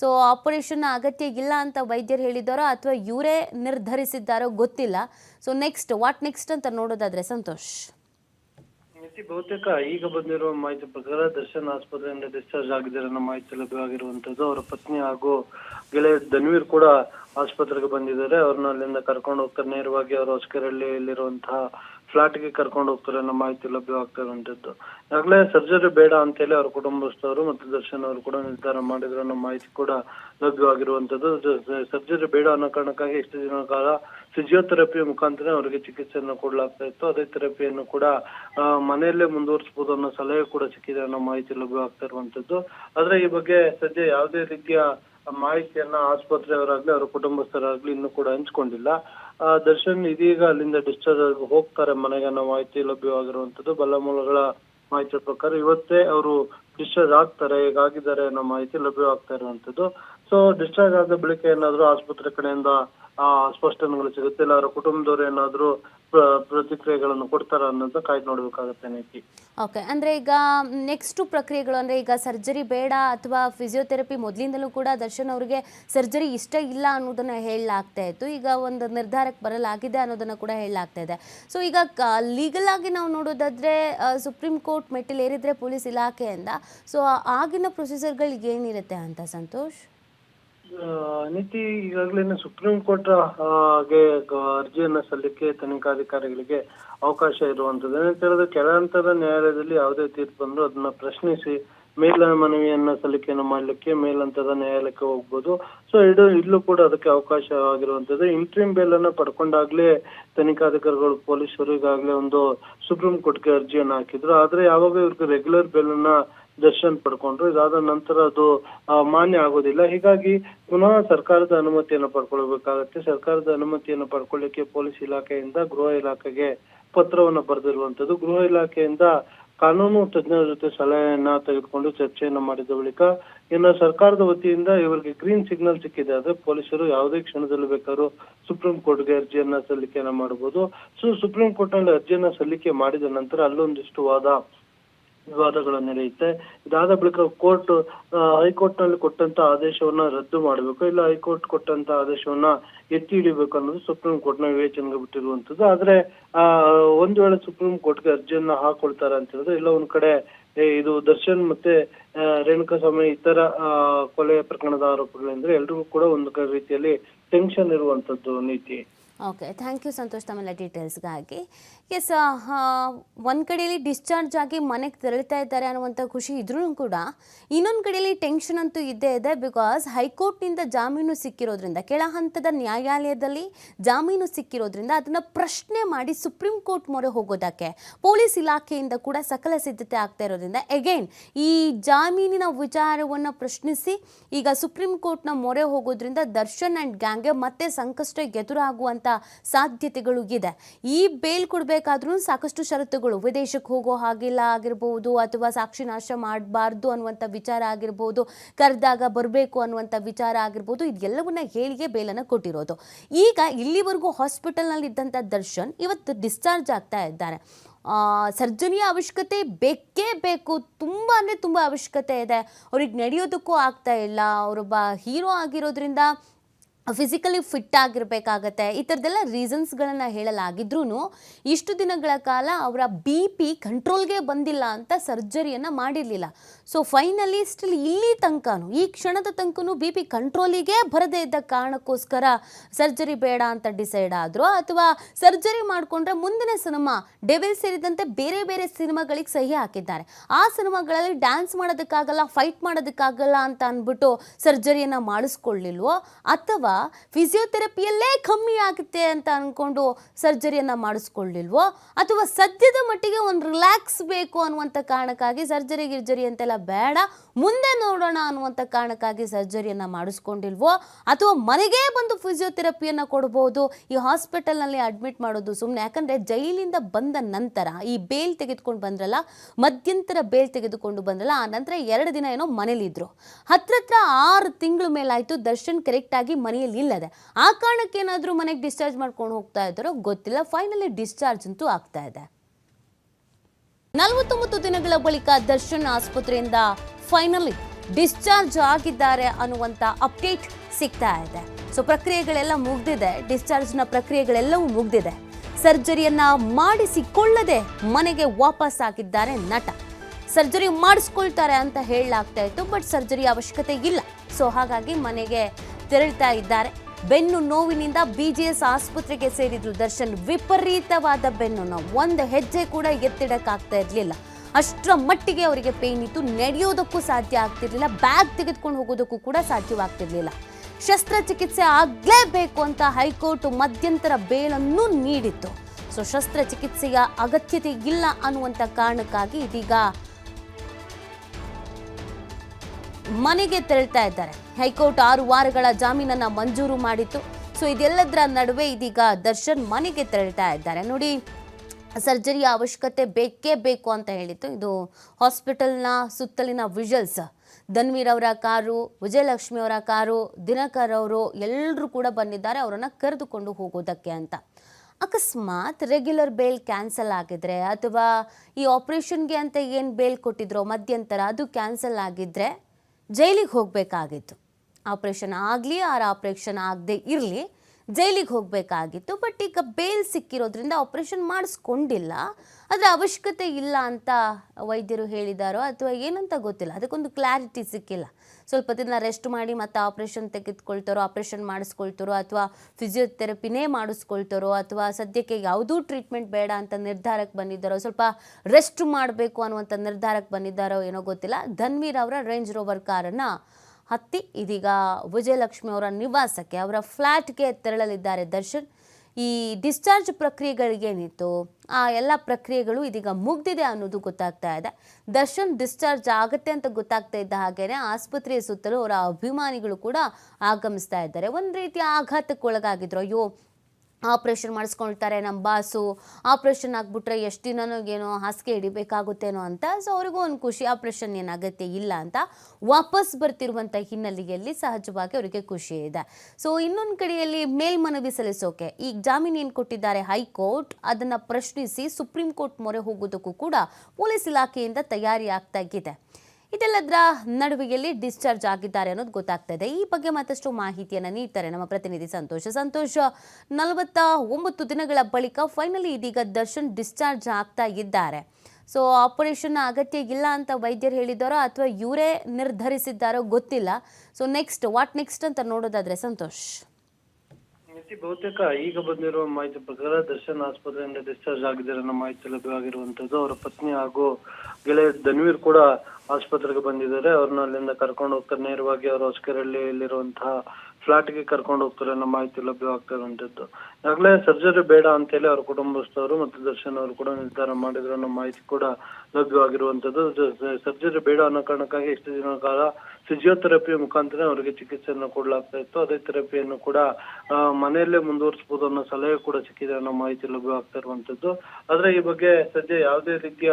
ಸೊ ಆಪರೇಷನ್ ಅಗತ್ಯ ಇಲ್ಲ ಅಂತ ವೈದ್ಯರು ಹೇಳಿದ್ದಾರೋ ಅಥವಾ ಇವರೇ ನಿರ್ಧರಿಸಿದ್ದಾರೋ ಗೊತ್ತಿಲ್ಲ. ಸೊ ನೆಕ್ಸ್ಟ್ ವಾಟ್ ನೆಕ್ಸ್ಟ್ ಅಂತ ನೋಡೋದಾದರೆ ಸಂತೋಷ್. ಮಿತಿ ಬಹುತೇಕ ಈಗ ಬಂದಿರುವ ಮಾಹಿತಿ ಪ್ರಕಾರ ದರ್ಶನ್ ಆಸ್ಪತ್ರೆಯಿಂದ ಡಿಸ್ಚಾರ್ಜ್ ಆಗಿದ್ದಾರೆ ಅನ್ನೋ ಮಾಹಿತಿ ಲಭ್ಯವಾಗಿರುವಂತದ್ದು ಅವರ ಪತ್ನಿ ಹಾಗೂ ಗೆಳೆಯ ಧನ್ವೀರ್ ಕೂಡ ಆಸ್ಪತ್ರೆಗೆ ಬಂದಿದ್ದಾರೆ. ಅವ್ರನ್ನ ಅಲ್ಲಿಂದ ಕರ್ಕೊಂಡು ಹೋಗ್ತಾರೆ. ನೇರವಾಗಿ ಅವರು ಹೊಸಕೆರೆಹಳ್ಳಿಯಲ್ಲಿರುವಂತಹ ಫ್ಲಾಟ್ಗೆ ಕರ್ಕೊಂಡು ಹೋಗ್ತಾರೆ ಅನ್ನೋ ಮಾಹಿತಿ ಲಭ್ಯವಾಗ್ತಾ ಇರುವಂತದ್ದು ಆಗ್ಲೇ ಸರ್ಜರಿ ಬೇಡ ಅಂತೇಳಿ ಅವ್ರ ಕುಟುಂಬಸ್ಥರು ಮತ್ತು ದರ್ಶನ್ ಅವರು ಕೂಡ ನಿರ್ಧಾರ ಮಾಡಿದ್ರು, ಅನ್ನೋ ಮಾಹಿತಿ ಕೂಡ ಲಭ್ಯವಾಗಿರುವಂತದ್ದು. ಸರ್ಜರಿ ಬೇಡ ಅನ್ನೋ ಕಾರಣಕ್ಕಾಗಿ ಇಷ್ಟು ದಿನ ಕಾಲ ಫಿಸಿಯೋಥೆರಪಿ ಮುಖಾಂತರ ಅವರಿಗೆ ಚಿಕಿತ್ಸೆಯನ್ನು ಕೊಡಲಾಗ್ತಾ ಇತ್ತು. ಅದೇ ಥೆರಪಿಯನ್ನು ಕೂಡ ಮನೆಯಲ್ಲೇ ಮುಂದುವರಿಸಬಹುದು ಅನ್ನೋ ಸಲಹೆ ಕೂಡ ಸಿಕ್ಕಿದೆ ಅನ್ನೋ ಮಾಹಿತಿ ಲಭ್ಯವಾಗ್ತಾ ಇರುವಂತದ್ದು. ಆದ್ರೆ ಈ ಬಗ್ಗೆ ಸದ್ಯ ಯಾವುದೇ ರೀತಿಯ ಮಾಹಿತಿಯನ್ನ ಆಸ್ಪತ್ರೆಯವರಾಗ್ಲಿ, ಅವರ ಕುಟುಂಬಸ್ಥರಾಗ್ಲಿ ಇನ್ನೂ ಕೂಡ ಹಂಚ್ಕೊಂಡಿಲ್ಲ. ದರ್ಶನ್ ಇದೀಗ ಅಲ್ಲಿಂದ ಡಿಸ್ಚಾರ್ಜ್ ಹೋಗ್ತಾರೆ, ಮನೆಗೆ ಅನ್ನೋ ಮಾಹಿತಿ ಲಭ್ಯವಾಗಿರುವಂತದ್ದು ಬಲ ಮೂಲಗಳ ಮಾಹಿತಿ ಪ್ರಕಾರ ಇವತ್ತೇ ಅವರು ಡಿಸ್ಚಾರ್ಜ್ ಆಗ್ತಾರೆ ಈಗ ಆಗಿದ್ದಾರೆ ಅನ್ನೋ ಮಾಹಿತಿ ಲಭ್ಯವಾಗ್ತಾ ಇರುವಂತದ್ದು ಸೊ ಡಿಸ್ಚಾರ್ಜ್ ಆದ ಬಳಿಕ ಏನಾದ್ರು ಆಸ್ಪತ್ರೆ ಕಡೆಯಿಂದ ಸ್ಪಷ್ಟನೆಗಳು ಸಿಗುತ್ತೆ? ಇಲ್ಲ ಅವರ ಕುಟುಂಬದವರು ಏನಾದ್ರು ಪ್ರತಿಕ್ರಿಯೆಗಳನ್ನು ಕೊಡ್ತಾರ ಅನ್ನೋದನ್ನ ಕಾಯ್ದು ನೋಡ್ಬೇಕಾಗತ್ತೆ ನೈತಿ ಓಕೆ ಅಂದ್ರೆ ಈಗ ನೆಕ್ಸ್ಟ್ ಪ್ರಕ್ರಿಯೆಗಳು ಅಂದ್ರೆ ಈಗ ಸರ್ಜರಿ ಬೇಡ ಅಥವಾ ಫಿಸಿಯೋಥೆರಪಿ ಮೊದಲಿಂದಲೂ ಕೂಡ ದರ್ಶನ್ ಅವರಿಗೆ ಸರ್ಜರಿ ಇಷ್ಟ ಇಲ್ಲ ಅನ್ನೋದನ್ನ ಹೇಳಲಾಗ್ತಾ ಇತ್ತು. ಈಗ ಒಂದು ನಿರ್ಧಾರಕ್ಕೆ ಬರಲಾಗಿದೆ ಅನ್ನೋದನ್ನ ಕೂಡ ಹೇಳಲಾಗ್ತಾ ಇದೆ. ಸೊ ಈಗ ಲೀಗಲ್ ಆಗಿ ನಾವು ನೋಡೋದಾದ್ರೆ ಸುಪ್ರೀಂ ಕೋರ್ಟ್ ಮೆಟ್ಟಿಲೇರಿದ್ರೆ ಪೊಲೀಸ್ ಇಲಾಖೆಯಿಂದ. ಸೊ ಆಗಿನ ಪ್ರೊಸೀಜರ್ಗಳು ಏನಿರುತ್ತೆ ಅಂತ, ಸಂತೋಷ್? ನೀತಿ ಈಗಾಗಲೇ ಸುಪ್ರೀಂ ಕೋರ್ಟ್ಗೆ ಅರ್ಜಿಯನ್ನ ಸಲ್ಲಿಕೆ ತನಿಖಾಧಿಕಾರಿಗಳಿಗೆ ಅವಕಾಶ ಇರುವಂತದ್ದು ಏನಂತ ಹೇಳಿದ್ರೆ ಕೆಳ ಹಂತದ ನ್ಯಾಯಾಲಯದಲ್ಲಿ ಯಾವುದೇ ತೀರ್ಪು ಬಂದ್ರು ಅದನ್ನ ಪ್ರಶ್ನಿಸಿ ಮೇಲ ಮನವಿಯನ್ನ ಸಲ್ಲಿಕೆಯನ್ನು ಮಾಡ್ಲಿಕ್ಕೆ ಮೇಲಂತದ ನ್ಯಾಯಾಲಯಕ್ಕೆ ಹೋಗ್ಬೋದು. ಸೊ ಇದು ಇಲ್ಲೂ ಕೂಡ ಅದಕ್ಕೆ ಅವಕಾಶ ಆಗಿರುವಂತದ್ದು ಇಂಟ್ರೀಮ್ ಬೇಲ್ ಅನ್ನ ಪಡ್ಕೊಂಡಾಗ್ಲೇ ತನಿಖಾಧಿಕಾರಿಗಳು, ಪೊಲೀಸರು ಈಗಾಗಲೇ ಒಂದು ಸುಪ್ರೀಂ ಕೋರ್ಟ್ಗೆ ಅರ್ಜಿಯನ್ನ ಹಾಕಿದ್ರು. ಆದ್ರೆ ಯಾವಾಗ ಇವ್ರಿಗೆ ರೆಗ್ಯುಲರ್ ಬೇಲ್ ಅನ್ನ ದರ್ಶನ್ ಪಡ್ಕೊಂಡ್ರು. ಇದಾದ ನಂತರ ಅದು ಮಾನ್ಯ ಆಗೋದಿಲ್ಲ. ಹೀಗಾಗಿ ಪುನಃ ಸರ್ಕಾರದ ಅನುಮತಿಯನ್ನು ಪಡ್ಕೊಳ್ಬೇಕಾಗತ್ತೆ. ಸರ್ಕಾರದ ಅನುಮತಿಯನ್ನು ಪಡ್ಕೊಳ್ಳಿಕ್ಕೆ ಪೊಲೀಸ್ ಇಲಾಖೆಯಿಂದ, ಗೃಹ ಇಲಾಖೆಗೆ ಪತ್ರವನ್ನು ಬರೆದಿರುವಂತದ್ದು ಗೃಹ ಇಲಾಖೆಯಿಂದ ಕಾನೂನು ತಜ್ಞರ ಜೊತೆ ಸಲಹೆಯನ್ನ ತೆಗೆದುಕೊಂಡು ಚರ್ಚೆಯನ್ನ ಮಾಡಿದ ಬಳಿಕ, ಇನ್ನು ಸರ್ಕಾರದ ವತಿಯಿಂದ ಇವರಿಗೆ ಗ್ರೀನ್ ಸಿಗ್ನಲ್ ಸಿಕ್ಕಿದೆ. ಆದ್ರೆ ಪೊಲೀಸರು ಯಾವುದೇ ಕ್ಷಣದಲ್ಲಿ ಬೇಕಾದ್ರೂ ಸುಪ್ರೀಂ ಕೋರ್ಟ್ಗೆ ಅರ್ಜಿಯನ್ನ ಸಲ್ಲಿಕೆಯನ್ನ ಮಾಡಬಹುದು ಸೊ, ಸುಪ್ರೀಂ ಕೋರ್ಟ್ನಲ್ಲಿ ಅರ್ಜಿಯನ್ನ ಸಲ್ಲಿಕೆ ಮಾಡಿದ ನಂತರ ಅಲ್ಲೊಂದಿಷ್ಟು ವಾದ ವಿವಾದಗಳು ನಡೆಯುತ್ತೆ. ಇದಾದ ಬಳಿಕ ಕೋರ್ಟ್ ಹೈಕೋರ್ಟ್ನಲ್ಲಿ ಕೊಟ್ಟಂತ ಆದೇಶವನ್ನ ರದ್ದು ಮಾಡಬೇಕು. ಇಲ್ಲ, ಹೈಕೋರ್ಟ್ ಕೊಟ್ಟಂತ ಆದೇಶವನ್ನ ಎತ್ತಿ ಹಿಡಿಬೇಕು ಅನ್ನೋದು ಸುಪ್ರೀಂ ಕೋರ್ಟ್ನ ವಿವೇಚನೆಗೆ ಬಿಟ್ಟಿರುವಂತದ್ದು ಆದ್ರೆ, ಆ, ಒಂದ್ ವೇಳೆ ಸುಪ್ರೀಂ ಕೋರ್ಟ್ಗೆ ಅರ್ಜಿಯನ್ನ ಹಾಕೊಳ್ತಾರೆ ಅಂತ ಹೇಳಿದ್ರೆ, ಇಲ್ಲ, ಒಂದ್ ಕಡೆ ಇದು ದರ್ಶನ್ ಮತ್ತೆ ರೇಣುಕಾ ಸ್ವಾಮಿ ಇತರ ಕೊಲೆ ಪ್ರಕರಣದ ಆರೋಪಗಳಿಂದ್ರೆ ಎಲ್ರಿಗೂ ಕೂಡ ಒಂದು ರೀತಿಯಲ್ಲಿ ಟೆನ್ಷನ್ ಇರುವಂತದ್ದು ನೀತಿ. ಓಕೆ ಥ್ಯಾಂಕ್ ಯು ಸಂತೋಷ್ ತಮ್ಮೆಲ್ಲ ಡೀಟೇಲ್ಸ್ಗಾಗಿ ಎಸ್ ಒಂದು ಕಡೆಯಲ್ಲಿ ಡಿಸ್ಚಾರ್ಜ್ ಆಗಿ ಮನೆಗೆ ತೆರಳ್ತಾ ಇದ್ದಾರೆ ಅನ್ನುವಂಥ ಖುಷಿ ಇದ್ರೂ ಕೂಡ ಇನ್ನೊಂದು ಕಡೆಯಲ್ಲಿ ಟೆನ್ಷನ್ ಅಂತೂ ಇದ್ದೇ ಇದೆ ಬಿಕಾಸ್ ಹೈಕೋರ್ಟ್ನಿಂದ ಜಾಮೀನು ಸಿಕ್ಕಿರೋದ್ರಿಂದ, ಕೆಳ ಹಂತದ ನ್ಯಾಯಾಲಯದಲ್ಲಿ ಜಾಮೀನು ಸಿಕ್ಕಿರೋದ್ರಿಂದ ಅದನ್ನು ಪ್ರಶ್ನೆ ಮಾಡಿ ಸುಪ್ರೀಂ ಕೋರ್ಟ್ ಮೊರೆ ಹೋಗೋದಕ್ಕೆ ಪೊಲೀಸ್ ಇಲಾಖೆಯಿಂದ ಕೂಡ ಸಕಲ ಸಿದ್ಧತೆ ಆಗ್ತಾ ಇರೋದ್ರಿಂದ ಎಗೈನ್ ಈ ಜಾಮೀನಿನ ವಿಚಾರವನ್ನು ಪ್ರಶ್ನಿಸಿ ಈಗ ಸುಪ್ರೀಂ ಕೋರ್ಟ್ನ ಮೊರೆ ಹೋಗೋದ್ರಿಂದ ದರ್ಶನ್ ಆ್ಯಂಡ್ ಗ್ಯಾಂಗ್ಗೆ ಮತ್ತೆ ಸಂಕಷ್ಟ ಎದುರಾಗುವಂಥ ಸಾಧ್ಯತೆಗಳು ಇದೆ. ಈ ಬೇಲ್ ಕೊಡಬೇಕಾದ್ರೂ ಸಾಕಷ್ಟು ಷರತ್ತುಗಳು. ವಿದೇಶಕ್ಕೆ ಹೋಗೋ ಹಾಗಿಲ್ಲ ಆಗಿರ್ಬೋದು ಅಥವಾ ಸಾಕ್ಷಿ ನಾಶ ಮಾಡಬಾರ್ದು ಅನ್ನುವಂಥ ವಿಚಾರ ಆಗಿರ್ಬೋದು, ಕರೆದಾಗ ಬರಬೇಕು ಅನ್ನುವಂಥ ವಿಚಾರ ಆಗಿರ್ಬೋದು, ಇದೆಲ್ಲವನ್ನ ಹೇಳಿಗೆ ಬೇಲನ್ನು ಕೊಟ್ಟಿರೋದು. ಈಗ ಇಲ್ಲಿವರೆಗೂ ಹಾಸ್ಪಿಟಲ್ನಲ್ಲಿ ಇದ್ದಂಥ ದರ್ಶನ್ ಇವತ್ತು ಡಿಸ್ಚಾರ್ಜ್ ಆಗ್ತಾ ಇದ್ದಾರೆ. ಸರ್ಜರಿಯ ಅವಶ್ಯಕತೆ ಬೇಕೇ ಬೇಕು. ತುಂಬ ಅಂದರೆ ತುಂಬ ಅವಶ್ಯಕತೆ ಇದೆ. ಅವ್ರಿಗೆ ನಡೆಯೋದಕ್ಕೂ ಆಗ್ತಾ ಇಲ್ಲ. ಅವರೊಬ್ಬ ಹೀರೋ ಆಗಿರೋದ್ರಿಂದ ಫಿಸಿಕಲಿ ಫಿಟ್ ಆಗಿರಬೇಕಾಗತ್ತೆ. ಈ ಥರದ್ದೆಲ್ಲ ರೀಸನ್ಸ್ಗಳನ್ನು ಹೇಳಲಾಗಿದ್ರೂ ಇಷ್ಟು ದಿನಗಳ ಕಾಲ ಅವರ ಬಿ ಪಿ ಕಂಟ್ರೋಲ್ಗೆ ಬಂದಿಲ್ಲ ಅಂತ ಸರ್ಜರಿಯನ್ನು ಮಾಡಿರಲಿಲ್ಲ. ಸೊ ಫೈನಲಿ ಸ್ಟಿಲ್ ಇಲ್ಲಿ ತನಕನೂ, ಈ ಕ್ಷಣದ ತನಕನೂ ಬಿ ಪಿ ಕಂಟ್ರೋಲಿಗೆ ಬರದೇ ಇದ್ದ ಕಾರಣಕ್ಕೋಸ್ಕರ ಸರ್ಜರಿ ಬೇಡ ಅಂತ ಡಿಸೈಡ್ ಆದರು ಅಥವಾ ಸರ್ಜರಿ ಮಾಡಿಕೊಂಡ್ರೆ ಮುಂದಿನ ಸಿನಿಮಾ ಡೆವಿಲ್ ಸೇರಿದಂತೆ ಬೇರೆ ಬೇರೆ ಸಿನಿಮಾಗಳಿಗೆ ಸಹಿ ಹಾಕಿದ್ದಾರೆ. ಆ ಸಿನಿಮಾಗಳಲ್ಲಿ ಡ್ಯಾನ್ಸ್ ಮಾಡೋದಕ್ಕಾಗಲ್ಲ ಫೈಟ್ ಮಾಡೋದಕ್ಕಾಗಲ್ಲ ಅಂತ ಅಂದ್ಬಿಟ್ಟು ಸರ್ಜರಿಯನ್ನು ಮಾಡಿಸ್ಕೊಳ್ಳಿಲ್ವೋ ಅಥವಾ ಫಿಸಿಯೋಥೆರಪಿಯಲ್ಲೇ ಕಮ್ಮಿ ಆಗುತ್ತೆ ಅಂತ ಅಂದ್ಕೊಂಡು ಸರ್ಜರಿಯನ್ನು ಮಾಡಿಸ್ಕೊಳ್ಳಿಲ್ವೋ? ಅಥವಾ ಸದ್ಯದ ಮಟ್ಟಿಗೆ ಒಂದು ರಿಲ್ಯಾಕ್ಸ್ ಬೇಕು ಅನ್ನುವಂಥ ಕಾರಣಕ್ಕಾಗಿ ಸರ್ಜರಿ, ಗಿರ್ಜರಿ ಅಂತೆಲ್ಲ ಬೇಡ? ಮುಂದೆ ನೋಡೋಣ ಅನ್ನುವಂಥ ಕಾರಣಕ್ಕಾಗಿ ಸರ್ಜರಿಯನ್ನು ಮಾಡಿಸ್ಕೊಂಡಿಲ್ವೋ ಅಥವಾ ಮನೆಗೇ ಬಂದು ಫಿಸಿಯೋಥೆರಪಿಯನ್ನು ಕೊಡ್ಬೋದು, ಈ ಹಾಸ್ಪಿಟಲ್ನಲ್ಲಿ ಅಡ್ಮಿಟ್ ಮಾಡೋದು ಸುಮ್ಮನೆ ಯಾಕಂದರೆ ಜೈಲಿಂದ ಬಂದ ನಂತರ, ಈ ಬೇಲ್ ತೆಗೆದುಕೊಂಡು ಬಂದ್ರಲ್ಲ, ಮಧ್ಯಂತರ ಬೇಲ್ ತೆಗೆದುಕೊಂಡು ಬಂದ್ರಲ್ಲ, ಆ ನಂತರ ಎರಡು ದಿನ ಏನೋ ಮನೇಲಿದ್ರು. ಹತ್ರತ್ರ ಆರು ತಿಂಗಳ ಮೇಲಾಯಿತು, ದರ್ಶನ್ ಕರೆಕ್ಟಾಗಿ ಮನೆಯಲ್ಲಿ ಇಲ್ಲದೆ. ಆ ಕಾರಣಕ್ಕೆ ಏನಾದರೂ ಮನೆಗೆ ಡಿಸ್ಚಾರ್ಜ್ ಮಾಡ್ಕೊಂಡು ಹೋಗ್ತಾ ಇದ್ದಾರೋ ಗೊತ್ತಿಲ್ಲ ಫೈನಲಿ ಡಿಸ್ಚಾರ್ಜ್ ಅಂತೂ ಆಗ್ತಾ ಇದೆ. ನಲವತ್ತೊಂಬತ್ತು ದಿನಗಳ ಬಳಿಕ ದರ್ಶನ್ ಆಸ್ಪತ್ರೆಯಿಂದ ಫೈನಲಿ ಡಿಸ್ಚಾರ್ಜ್ ಆಗಿದ್ದಾರೆ ಅನ್ನುವಂಥ ಅಪ್ಡೇಟ್ ಸಿಗ್ತಾ ಇದೆ. ಸೊ ಪ್ರಕ್ರಿಯೆಗಳೆಲ್ಲ ಮುಗ್ದಿದೆ. ಡಿಸ್ಚಾರ್ಜ್ನ ಪ್ರಕ್ರಿಯೆಗಳೆಲ್ಲವೂ ಮುಗ್ದಿದೆ. ಸರ್ಜರಿಯನ್ನ ಮಾಡಿಸಿಕೊಳ್ಳದೆ ಮನೆಗೆ ವಾಪಸ್ ಆಗಿದ್ದಾರೆ ನಟ. ಸರ್ಜರಿ ಮಾಡಿಸ್ಕೊಳ್ತಾರೆ ಅಂತ ಹೇಳಲಾಗ್ತಾ ಇತ್ತು, ಬಟ್ ಸರ್ಜರಿ ಅವಶ್ಯಕತೆ ಇಲ್ಲ. ಸೊ ಹಾಗಾಗಿ ಮನೆಗೆ ತೆರಳ್ತಾ ಇದ್ದಾರೆ. ಬೆನ್ನು ನೋವಿನಿಂದ ಬಿ ಜಿ ಎಸ್ ಆಸ್ಪತ್ರೆಗೆ ಸೇರಿದ್ರು ದರ್ಶನ್. ವಿಪರೀತವಾದ ಬೆನ್ನು ನೋವು ಒಂದು ಹೆಜ್ಜೆ ಕೂಡ ಎತ್ತಿಡಕ್ಕಾಗ್ತಾ ಇರಲಿಲ್ಲ. ಅಷ್ಟರ ಮಟ್ಟಿಗೆ ಅವರಿಗೆ ಪೇನ್ ಇತ್ತು. ನಡೆಯೋದಕ್ಕೂ ಸಾಧ್ಯ ಆಗ್ತಿರ್ಲಿಲ್ಲ. ಬ್ಯಾಗ್ ತೆಗೆದುಕೊಂಡು ಹೋಗೋದಕ್ಕೂ ಕೂಡ ಸಾಧ್ಯವಾಗ್ತಿರ್ಲಿಲ್ಲ. ಶಸ್ತ್ರಚಿಕಿತ್ಸೆ ಆಗಲೇಬೇಕು ಅಂತ ಹೈಕೋರ್ಟ್ ಮಧ್ಯಂತರ ಬೇಲನ್ನು ನೀಡಿತ್ತು. ಸೊ ಶಸ್ತ್ರಚಿಕಿತ್ಸೆಯ ಅಗತ್ಯತೆ ಇಲ್ಲ ಅನ್ನುವಂಥ ಕಾರಣಕ್ಕಾಗಿ ಇದೀಗ ಮನೆಗೆ ತೆರಳ್ತಾ ಇದ್ದಾರೆ. ಹೈಕೋರ್ಟ್ ಆರು ವಾರಗಳ ಜಾಮೀನನ್ನ ಮಂಜೂರು ಮಾಡಿತ್ತು. ಸೊ ಇದೆಲ್ಲದರ ನಡುವೆ ಇದೀಗ ದರ್ಶನ್ ಮನೆಗೆ ತೆರಳ್ತಾ ಇದ್ದಾರೆ. ನೋಡಿ ಸರ್ಜರಿಯ ಅವಶ್ಯಕತೆ ಬೇಕೇ ಬೇಕು ಅಂತ ಹೇಳಿತ್ತು. ಇದು ಹಾಸ್ಪಿಟಲ್ನ ಸುತ್ತಲಿನ ವಿಜಲ್ಸ್ ಧನ್ವೀರ್ ಅವರ ಕಾರು, ವಿಜಯಲಕ್ಷ್ಮಿ ಅವರ ಕಾರು, ದಿನಕರ್ ಅವರು ಎಲ್ಲರೂ ಕೂಡ ಬಂದಿದ್ದಾರೆ, ಅವರನ್ನು ಕರೆದುಕೊಂಡು ಹೋಗೋದಕ್ಕೆ ಅಂತ. ಅಕಸ್ಮಾತ್ ರೆಗ್ಯುಲರ್ ಬೇಲ್ ಕ್ಯಾನ್ಸಲ್ ಆಗಿದ್ರೆ ಅಥವಾ ಈ ಆಪ್ರೇಷನ್ಗೆ ಅಂತ ಏನು ಬೇಲ್ ಕೊಟ್ಟಿದ್ರೋ ಮಧ್ಯಂತರ ಅದು ಕ್ಯಾನ್ಸಲ್ ಆಗಿದ್ರೆ ಜೈಲಿಗೆ ಹೋಗಬೇಕಾಗಿತ್ತು. ಆಪ್ರೇಷನ್ ಆಗಲಿ, ಆರ್ ಆಪ್ರೇಷನ್ ಆಗದೆ ಇರಲಿ ಜೈಲಿಗೆ ಹೋಗಬೇಕಾಗಿತ್ತು ಬಟ್ ಈಗ ಬೇಲ್ ಸಿಕ್ಕಿರೋದ್ರಿಂದ ಆಪ್ರೇಷನ್ ಮಾಡಿಸ್ಕೊಂಡಿಲ್ಲ. ಅದರ ಅವಶ್ಯಕತೆ ಇಲ್ಲ ಅಂತ ವೈದ್ಯರು ಹೇಳಿದಾರೋ ಅಥವಾ ಏನಂತ ಗೊತ್ತಿಲ್ಲ, ಅದಕ್ಕೊಂದು ಕ್ಲಾರಿಟಿ ಸಿಕ್ಕಿಲ್ಲ. ಸ್ವಲ್ಪ ದಿನ ರೆಸ್ಟ್ ಮಾಡಿ ಮತ್ತೆ ಆಪ್ರೇಷನ್ ತೆಗೆದುಕೊಳ್ತಾರೋ ಆಪ್ರೇಷನ್ ಮಾಡಿಸ್ಕೊಳ್ತಾರೋ, ಅಥವಾ ಫಿಸಿಯೋಥೆರಪಿನೇ ಮಾಡಿಸ್ಕೊಳ್ತಾರೋ, ಅಥವಾ ಸದ್ಯಕ್ಕೆ ಯಾವುದೂ ಟ್ರೀಟ್ಮೆಂಟ್ ಬೇಡ ಅಂತ ನಿರ್ಧಾರಕ್ಕೆ ಬಂದಿದ್ದಾರೋ, ಸ್ವಲ್ಪ ರೆಸ್ಟ್ ಮಾಡಬೇಕು ಅನ್ನುವಂಥ ನಿರ್ಧಾರಕ್ಕೆ ಬಂದಿದ್ದಾರೋ ಏನೋ ಗೊತ್ತಿಲ್ಲ. ಧನ್ವೀರ್ ಅವರ ರೇಂಜ್ ರೋವರ್ ಕಾರನ್ನು ಹತ್ತಿ, ಇದೀಗ ವಿಜಯಲಕ್ಷ್ಮಿ ಅವರ ನಿವಾಸಕ್ಕೆ, ಅವರ ಫ್ಲ್ಯಾಟ್ಗೆ ತೆರಳಲಿದ್ದಾರೆ ದರ್ಶನ್. ಈ ಡಿಸ್ಚಾರ್ಜ್ ಪ್ರಕ್ರಿಯೆಗಳಿಗೇನಿತ್ತು ಆ ಎಲ್ಲ ಪ್ರಕ್ರಿಯೆಗಳು ಇದೀಗ ಮುಗ್ದಿದೆ ಅನ್ನೋದು ಗೊತ್ತಾಗ್ತಾ ಇದೆ. ದರ್ಶನ್, ಡಿಸ್ಚಾರ್ಜ್ ಆಗುತ್ತೆ ಅಂತ ಗೊತ್ತಾಗ್ತಾ ಇದ್ದ ಹಾಗೇನೆ ಆಸ್ಪತ್ರೆಯ ಸುತ್ತಲೂ ಅವರ ಅಭಿಮಾನಿಗಳು ಕೂಡ ಆಗಮಿಸ್ತಾ ಇದ್ದಾರೆ. ಒಂದು ರೀತಿಯ ಆಘಾತಕ್ಕೊಳಗಾಗಿದ್ರು. ಅಯ್ಯೋ ಆಪ್ರೇಷನ್ ಮಾಡಿಸ್ಕೊಳ್ತಾರೆ ನಮ್ಮ ಬಾಸು. ಆಪ್ರೇಷನ್ ಆಗಿಬಿಟ್ರೆ ಎಷ್ಟು ದಿನನೋ ಏನೋ ಹಾಸಿಗೆ ಹಿಡಿಬೇಕಾಗುತ್ತೇನೋ ಅಂತ. ಸೊ ಅವ್ರಿಗೂ ಒಂದು ಖುಷಿ, ಆಪ್ರೇಷನ್ ಏನು ಅಗತ್ಯ ಇಲ್ಲ ಅಂತ ವಾಪಸ್ ಬರ್ತಿರುವಂಥ ಹಿನ್ನೆಲೆಯಲ್ಲಿ ಸಹಜವಾಗಿ ಅವರಿಗೆ ಖುಷಿ ಇದೆ. ಸೊ ಇನ್ನೊಂದು ಕಡೆಯಲ್ಲಿ ಮೇಲ್ಮನವಿ ಸಲ್ಲಿಸೋಕೆ ಈಗ ಜಾಮೀನು ಏನು ಕೊಟ್ಟಿದ್ದಾರೆ ಹೈಕೋರ್ಟ್, ಅದನ್ನು ಪ್ರಶ್ನಿಸಿ ಸುಪ್ರೀಂ ಕೋರ್ಟ್ ಮೊರೆ ಹೋಗೋದಕ್ಕೂ ಕೂಡ ಪೊಲೀಸ್ ಇಲಾಖೆಯಿಂದ ತಯಾರಿ ಆಗ್ತಾ ಇದೆ. ಇದೆಲ್ಲದರ ನಡುವೆಯಲ್ಲಿ ಡಿಸ್ಚಾರ್ಜ್ ಆಗಿದ್ದಾರೆ ಅನ್ನೋದು ಗೊತ್ತಾಗ್ತಾ ಇದೆ ಈ ಬಗ್ಗೆ ಮತ್ತಷ್ಟು ಮಾಹಿತಿಯನ್ನು ನೀಡ್ತಾರೆ ನಮ್ಮ ಪ್ರತಿನಿಧಿ ಸಂತೋಷ. ಸಂತೋಷ ನಲವತ್ತ ಒಂಬತ್ತು ದಿನಗಳ ಬಳಿಕ ಫೈನಲಿ ಇದೀಗ ದರ್ಶನ್ ಡಿಸ್ಚಾರ್ಜ್ ಆಗ್ತಾ ಇದ್ದಾರೆ. ಸೊ ಆಪರೇಷನ್ ಅಗತ್ಯ ಇಲ್ಲ ಅಂತ ವೈದ್ಯರು ಹೇಳಿದ್ದಾರೋ ಅಥವಾ ಇವರೇ ನಿರ್ಧರಿಸಿದ್ದಾರೋ ಗೊತ್ತಿಲ್ಲ. ಸೊ ನೆಕ್ಸ್ಟ್ ವಾಟ್ ನೆಕ್ಸ್ಟ್ ಅಂತ ನೋಡೋದಾದರೆ ಸಂತೋಷ್. ಮಿತಿ ಬಹುತೇಕ ಈಗ ಬಂದಿರುವ ಮಾಹಿತಿ ಪ್ರಕಾರ ದರ್ಶನ್ ಆಸ್ಪತ್ರೆಯಿಂದ ಡಿಸ್ಚಾರ್ಜ್ ಆಗಿದ್ದಾರೆ ಅನ್ನೋ ಮಾಹಿತಿ ಲಭ್ಯವಾಗಿರುವಂತದ್ದು ಅವರ ಪತ್ನಿ ಹಾಗೂ ಗೆಳೆಯ ಧನ್ವೀರ್ ಕೂಡ ಆಸ್ಪತ್ರೆಗೆ ಬಂದಿದ್ದಾರೆ. ಅವ್ರನ್ನ ಅಲ್ಲಿಂದ ಕರ್ಕೊಂಡು ಹೋಗ್ತಾರೆ. ನೇರವಾಗಿ ಅವರು ಹೊಸಕೆರೆಹಳ್ಳಿಯಲ್ಲಿರುವಂತಹ ಫ್ಲಾಟ್ಗೆ ಕರ್ಕೊಂಡು ಹೋಗ್ತಾರೆ ಅನ್ನೋ ಮಾಹಿತಿ ಲಭ್ಯವಾಗ್ತಾ ಇರುವಂತದ್ದು ಈಗಾಗಲೇ ಸರ್ಜರಿ ಬೇಡ ಅಂತೇಳಿ ಅವ್ರ ಕುಟುಂಬಸ್ಥರು ಮತ್ತು ದರ್ಶನ್ ಅವರು ಕೂಡ ನಿರ್ಧಾರ ಮಾಡಿದ್ರು ಅನ್ನೋ ಮಾಹಿತಿ ಕೂಡ ಲಭ್ಯವಾಗಿರುವಂತದ್ದು ಸರ್ಜರಿ ಬೇಡ ಅನ್ನೋ ಕಾರಣಕ್ಕಾಗಿ ಇಷ್ಟು ದಿನಗಳ ಕಾಲ ಫಿಸಿಯೋಥೆರಪಿ ಮುಖಾಂತರ ಅವರಿಗೆ ಚಿಕಿತ್ಸೆಯನ್ನು ಕೊಡಲಾಗ್ತಾ ಇತ್ತು. ಅದೇ ಥೆರಪಿಯನ್ನು ಕೂಡ ಮನೆಯಲ್ಲೇ ಮುಂದುವರಿಸಬಹುದು ಅನ್ನೋ ಸಲಹೆ ಕೂಡ ಸಿಕ್ಕಿದೆ ಅನ್ನೋ ಮಾಹಿತಿ ಲಭ್ಯವಾಗ್ತಾ ಇರುವಂತದ್ದು ಆದ್ರೆ ಈ ಬಗ್ಗೆ ಸದ್ಯ ಯಾವುದೇ ರೀತಿಯ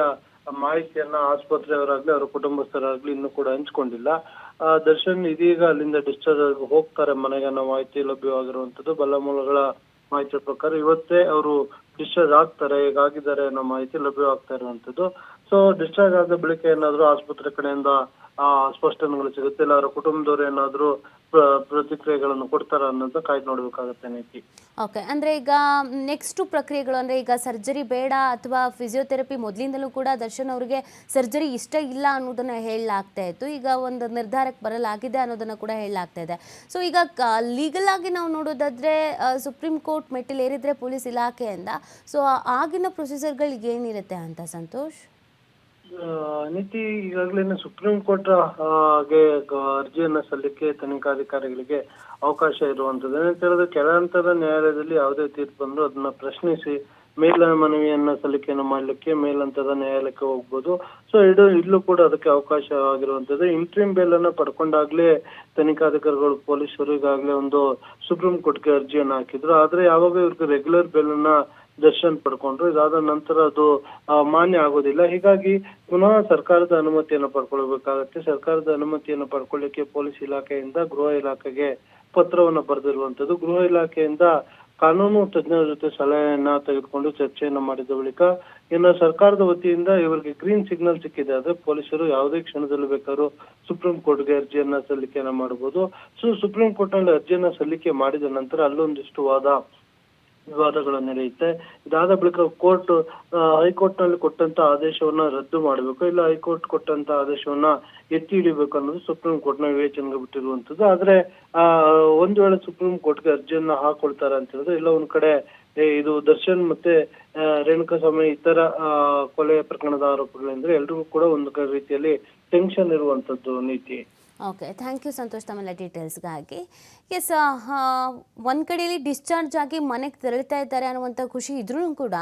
ಮಾಹಿತಿಯನ್ನ ಆಸ್ಪತ್ರೆಯವರಾಗ್ಲಿ, ಅವರ ಕುಟುಂಬಸ್ಥರಾಗ್ಲಿ ಇನ್ನೂ ಕೂಡ ಹಂಚ್ಕೊಂಡಿಲ್ಲ. ದರ್ಶನ್, ಇದೀಗ ಅಲ್ಲಿಂದ ಡಿಸ್ಚಾರ್ಜ್ ಹೋಗ್ತಾರೆ ಮನೆಗೆ ಅನ್ನೋ ಮಾಹಿತಿ ಲಭ್ಯವಾಗಿರುವಂತದ್ದು ಬಲ್ಲ ಮೂಲಗಳ ಮಾಹಿತಿ ಪ್ರಕಾರ ಇವತ್ತೇ ಅವರು ಡಿಸ್ಚಾರ್ಜ್ ಆಗ್ತಾರೆ, ಹೇಗಾಗಿದ್ದಾರೆ ಅನ್ನೋ ಮಾಹಿತಿ ಲಭ್ಯವಾಗ್ತಾ ಇರುವಂತದ್ದು ಸೊ ಡಿಸ್ಚಾರ್ಜ್ ಆದ ಬಳಿಕ ಏನಾದ್ರು ಆಸ್ಪತ್ರೆ ಕಡೆಯಿಂದ ಸ್ಪಷ್ಟನೆಗಳು ಸಿಗುತ್ತೆ. ಇಲ್ಲ, ಅವರ ಕುಟುಂಬದವ್ರು ಏನಾದ್ರು ಪ್ರ- ಪ್ರತಿಕ್ರಿಯೆಗಳನ್ನು ಕೊಡ್ತಾರ ಅನ್ನೋದು ಕಾಯ್ದು ನೋಡ್ಬೇಕಾಗತ್ತೆ ನೀತಿ ಓಕೆ ಅಂದ್ರೆ ಈಗ ನೆಕ್ಸ್ಟ್ ಪ್ರಕ್ರಿಯೆಗಳು ಅಂದ್ರೆ ಈಗ ಸರ್ಜರಿ ಬೇಡ ಅಥವಾ ಫಿಸಿಯೋಥೆರಪಿ ಮೊದಲಿಂದಲೂ ಕೂಡ ದರ್ಶನ್ ಅವರಿಗೆ ಸರ್ಜರಿ ಇಷ್ಟ ಇಲ್ಲ ಅನ್ನೋದನ್ನ ಹೇಳಲಾಗ್ತಾ ಇತ್ತು. ಈಗ ಒಂದು ನಿರ್ಧಾರಕ್ಕೆ ಬರಲಾಗಿದೆ ಅನ್ನೋದನ್ನ ಕೂಡ ಹೇಳಲಾಗ್ತಾ ಇದೆ. ಸೊ ಈಗ ಲೀಗಲ್ ಆಗಿ ನಾವು ನೋಡೋದಾದ್ರೆ ಸುಪ್ರೀಂ ಕೋರ್ಟ್ ಮೆಟ್ಟಿಲೇರಿದ್ರೆ ಪೊಲೀಸ್ ಇಲಾಖೆಯಿಂದ. ಸೊ ಆಗಿನ ಪ್ರೊಸೀಜರ್ಗಳು ಏನಿರುತ್ತೆ ಅಂತ, ಸಂತೋಷ್? ನೀತಿ ಈಗಾಗಲೇ ಸುಪ್ರೀಂ ಕೋರ್ಟ್ಗೆ ಅರ್ಜಿಯನ್ನ ಸಲ್ಲಿಕೆ ತನಿಖಾಧಿಕಾರಿಗಳಿಗೆ ಅವಕಾಶ ಇರುವಂತದ್ದು ಏನಂತ ಹೇಳಿದ್ರೆ ಕೆಳ ಹಂತದ ನ್ಯಾಯಾಲಯದಲ್ಲಿ ಯಾವುದೇ ತೀರ್ಪು ಬಂದ್ರು ಅದನ್ನ ಪ್ರಶ್ನಿಸಿ ಮೇಲ ಮನವಿಯನ್ನ ಸಲ್ಲಿಕೆಯನ್ನು ಮಾಡ್ಲಿಕ್ಕೆ ಮೇಲಂತದ ನ್ಯಾಯಾಲಯಕ್ಕೆ ಹೋಗ್ಬೋದು. ಸೊ ಇದು ಇಲ್ಲೂ ಕೂಡ ಅದಕ್ಕೆ ಅವಕಾಶವಾಗಿರುವಂತದ್ದು ಇಂಟ್ರೀಮ್ ಬೇಲ್ ಅನ್ನ ಪಡ್ಕೊಂಡಾಗ್ಲೇ ತನಿಖಾಧಿಕಾರಿಗಳು, ಪೊಲೀಸರು ಈಗಾಗಲೇ ಒಂದು ಸುಪ್ರೀಂ ಕೋರ್ಟ್ಗೆ ಅರ್ಜಿಯನ್ನ ಹಾಕಿದ್ರು. ಆದ್ರೆ ಯಾವಾಗ ಇವ್ರಿಗೆ ರೆಗ್ಯುಲರ್ ಬೇಲ್ ಅನ್ನ ದರ್ಶನ್ ಪಡ್ಕೊಂಡ್ರು. ಇದಾದ ನಂತರ ಅದು ಮಾನ್ಯ ಆಗೋದಿಲ್ಲ. ಹೀಗಾಗಿ ಪುನಃ ಸರ್ಕಾರದ ಅನುಮತಿಯನ್ನು ಪಡ್ಕೊಳ್ಬೇಕಾಗತ್ತೆ. ಸರ್ಕಾರದ ಅನುಮತಿಯನ್ನು ಪಡ್ಕೊಳ್ಳಿಕ್ಕೆ ಪೊಲೀಸ್ ಇಲಾಖೆಯಿಂದ ಗೃಹ ಇಲಾಖೆಗೆ ಪತ್ರವನ್ನ ಬರೆದಿರುವಂತದ್ದು ಗೃಹ ಇಲಾಖೆಯಿಂದ ಕಾನೂನು ತಜ್ಞರ ಜೊತೆ ಸಲಹೆಯನ್ನ ತೆಗೆದುಕೊಂಡು ಚರ್ಚೆಯನ್ನ ಮಾಡಿದ ಬಳಿಕ ಇನ್ನು ಸರ್ಕಾರದ ವತಿಯಿಂದ ಇವರಿಗೆ ಗ್ರೀನ್ ಸಿಗ್ನಲ್ ಸಿಕ್ಕಿದೆ. ಆದ್ರೆ ಪೊಲೀಸರು ಯಾವುದೇ ಕ್ಷಣದಲ್ಲಿ ಬೇಕಾದ್ರೂ ಸುಪ್ರೀಂ ಕೋರ್ಟ್ಗೆ ಅರ್ಜಿಯನ್ನ ಸಲ್ಲಿಕೆಯನ್ನ ಮಾಡಬಹುದು ಸೊ, ಸುಪ್ರೀಂ ಕೋರ್ಟ್ನಲ್ಲಿ ಅರ್ಜಿಯನ್ನ ಸಲ್ಲಿಕೆ ಮಾಡಿದ ನಂತರ ಅಲ್ಲೊಂದಿಷ್ಟು ವಾದ ವಿವಾದಗಳು ನಡೆಯುತ್ತೆ. ಇದಾದ ಬಳಿಕ ಕೋರ್ಟ್ ಹೈಕೋರ್ಟ್ನಲ್ಲಿ ಕೊಟ್ಟಂತ ಆದೇಶವನ್ನ ರದ್ದು ಮಾಡಬೇಕು. ಇಲ್ಲ ಹೈಕೋರ್ಟ್ ಕೊಟ್ಟಂತ ಆದೇಶವನ್ನ ಎತ್ತಿ ಹಿಡಿಬೇಕು ಅನ್ನೋದು ಸುಪ್ರೀಂ ಕೋರ್ಟ್ನ ವಿವೇಚನೆಗೆ ಬಿಟ್ಟಿರುವಂತದ್ದು ಆದ್ರೆ, ಆ, ಒಂದ್ ವೇಳೆ ಸುಪ್ರೀಂ ಕೋರ್ಟ್ಗೆ ಅರ್ಜಿಯನ್ನ ಹಾಕೊಳ್ತಾರೆ ಅಂತ ಹೇಳಿದ್ರೆ, ಇಲ್ಲ ಒಂದ್ ಕಡೆ ಇದು ದರ್ಶನ್ ಮತ್ತೆ ರೇಣುಕಾ ಸ್ವಾಮಿ ಇತರ ಕೊಲೆ ಪ್ರಕರಣದ ಆರೋಪಗಳಿಂದ್ರೆ ಎಲ್ರಿಗೂ ಕೂಡ ಒಂದು ರೀತಿಯಲ್ಲಿ ಟೆನ್ಷನ್ ಇರುವಂತದ್ದು ನೀತಿ. ಓಕೆ ಥ್ಯಾಂಕ್ ಯು ಸಂತೋಷ್ ತಮ್ಮೆಲ್ಲ ಡೀಟೇಲ್ಸ್ಗಾಗಿ ಎಸ್ ಒಂದು ಕಡೆಯಲ್ಲಿ ಡಿಸ್ಚಾರ್ಜ್ ಆಗಿ ಮನೆಗೆ ತೆರಳ್ತಾ ಇದ್ದಾರೆ ಅನ್ನುವಂಥ ಖುಷಿ ಇದ್ರೂ ಕೂಡ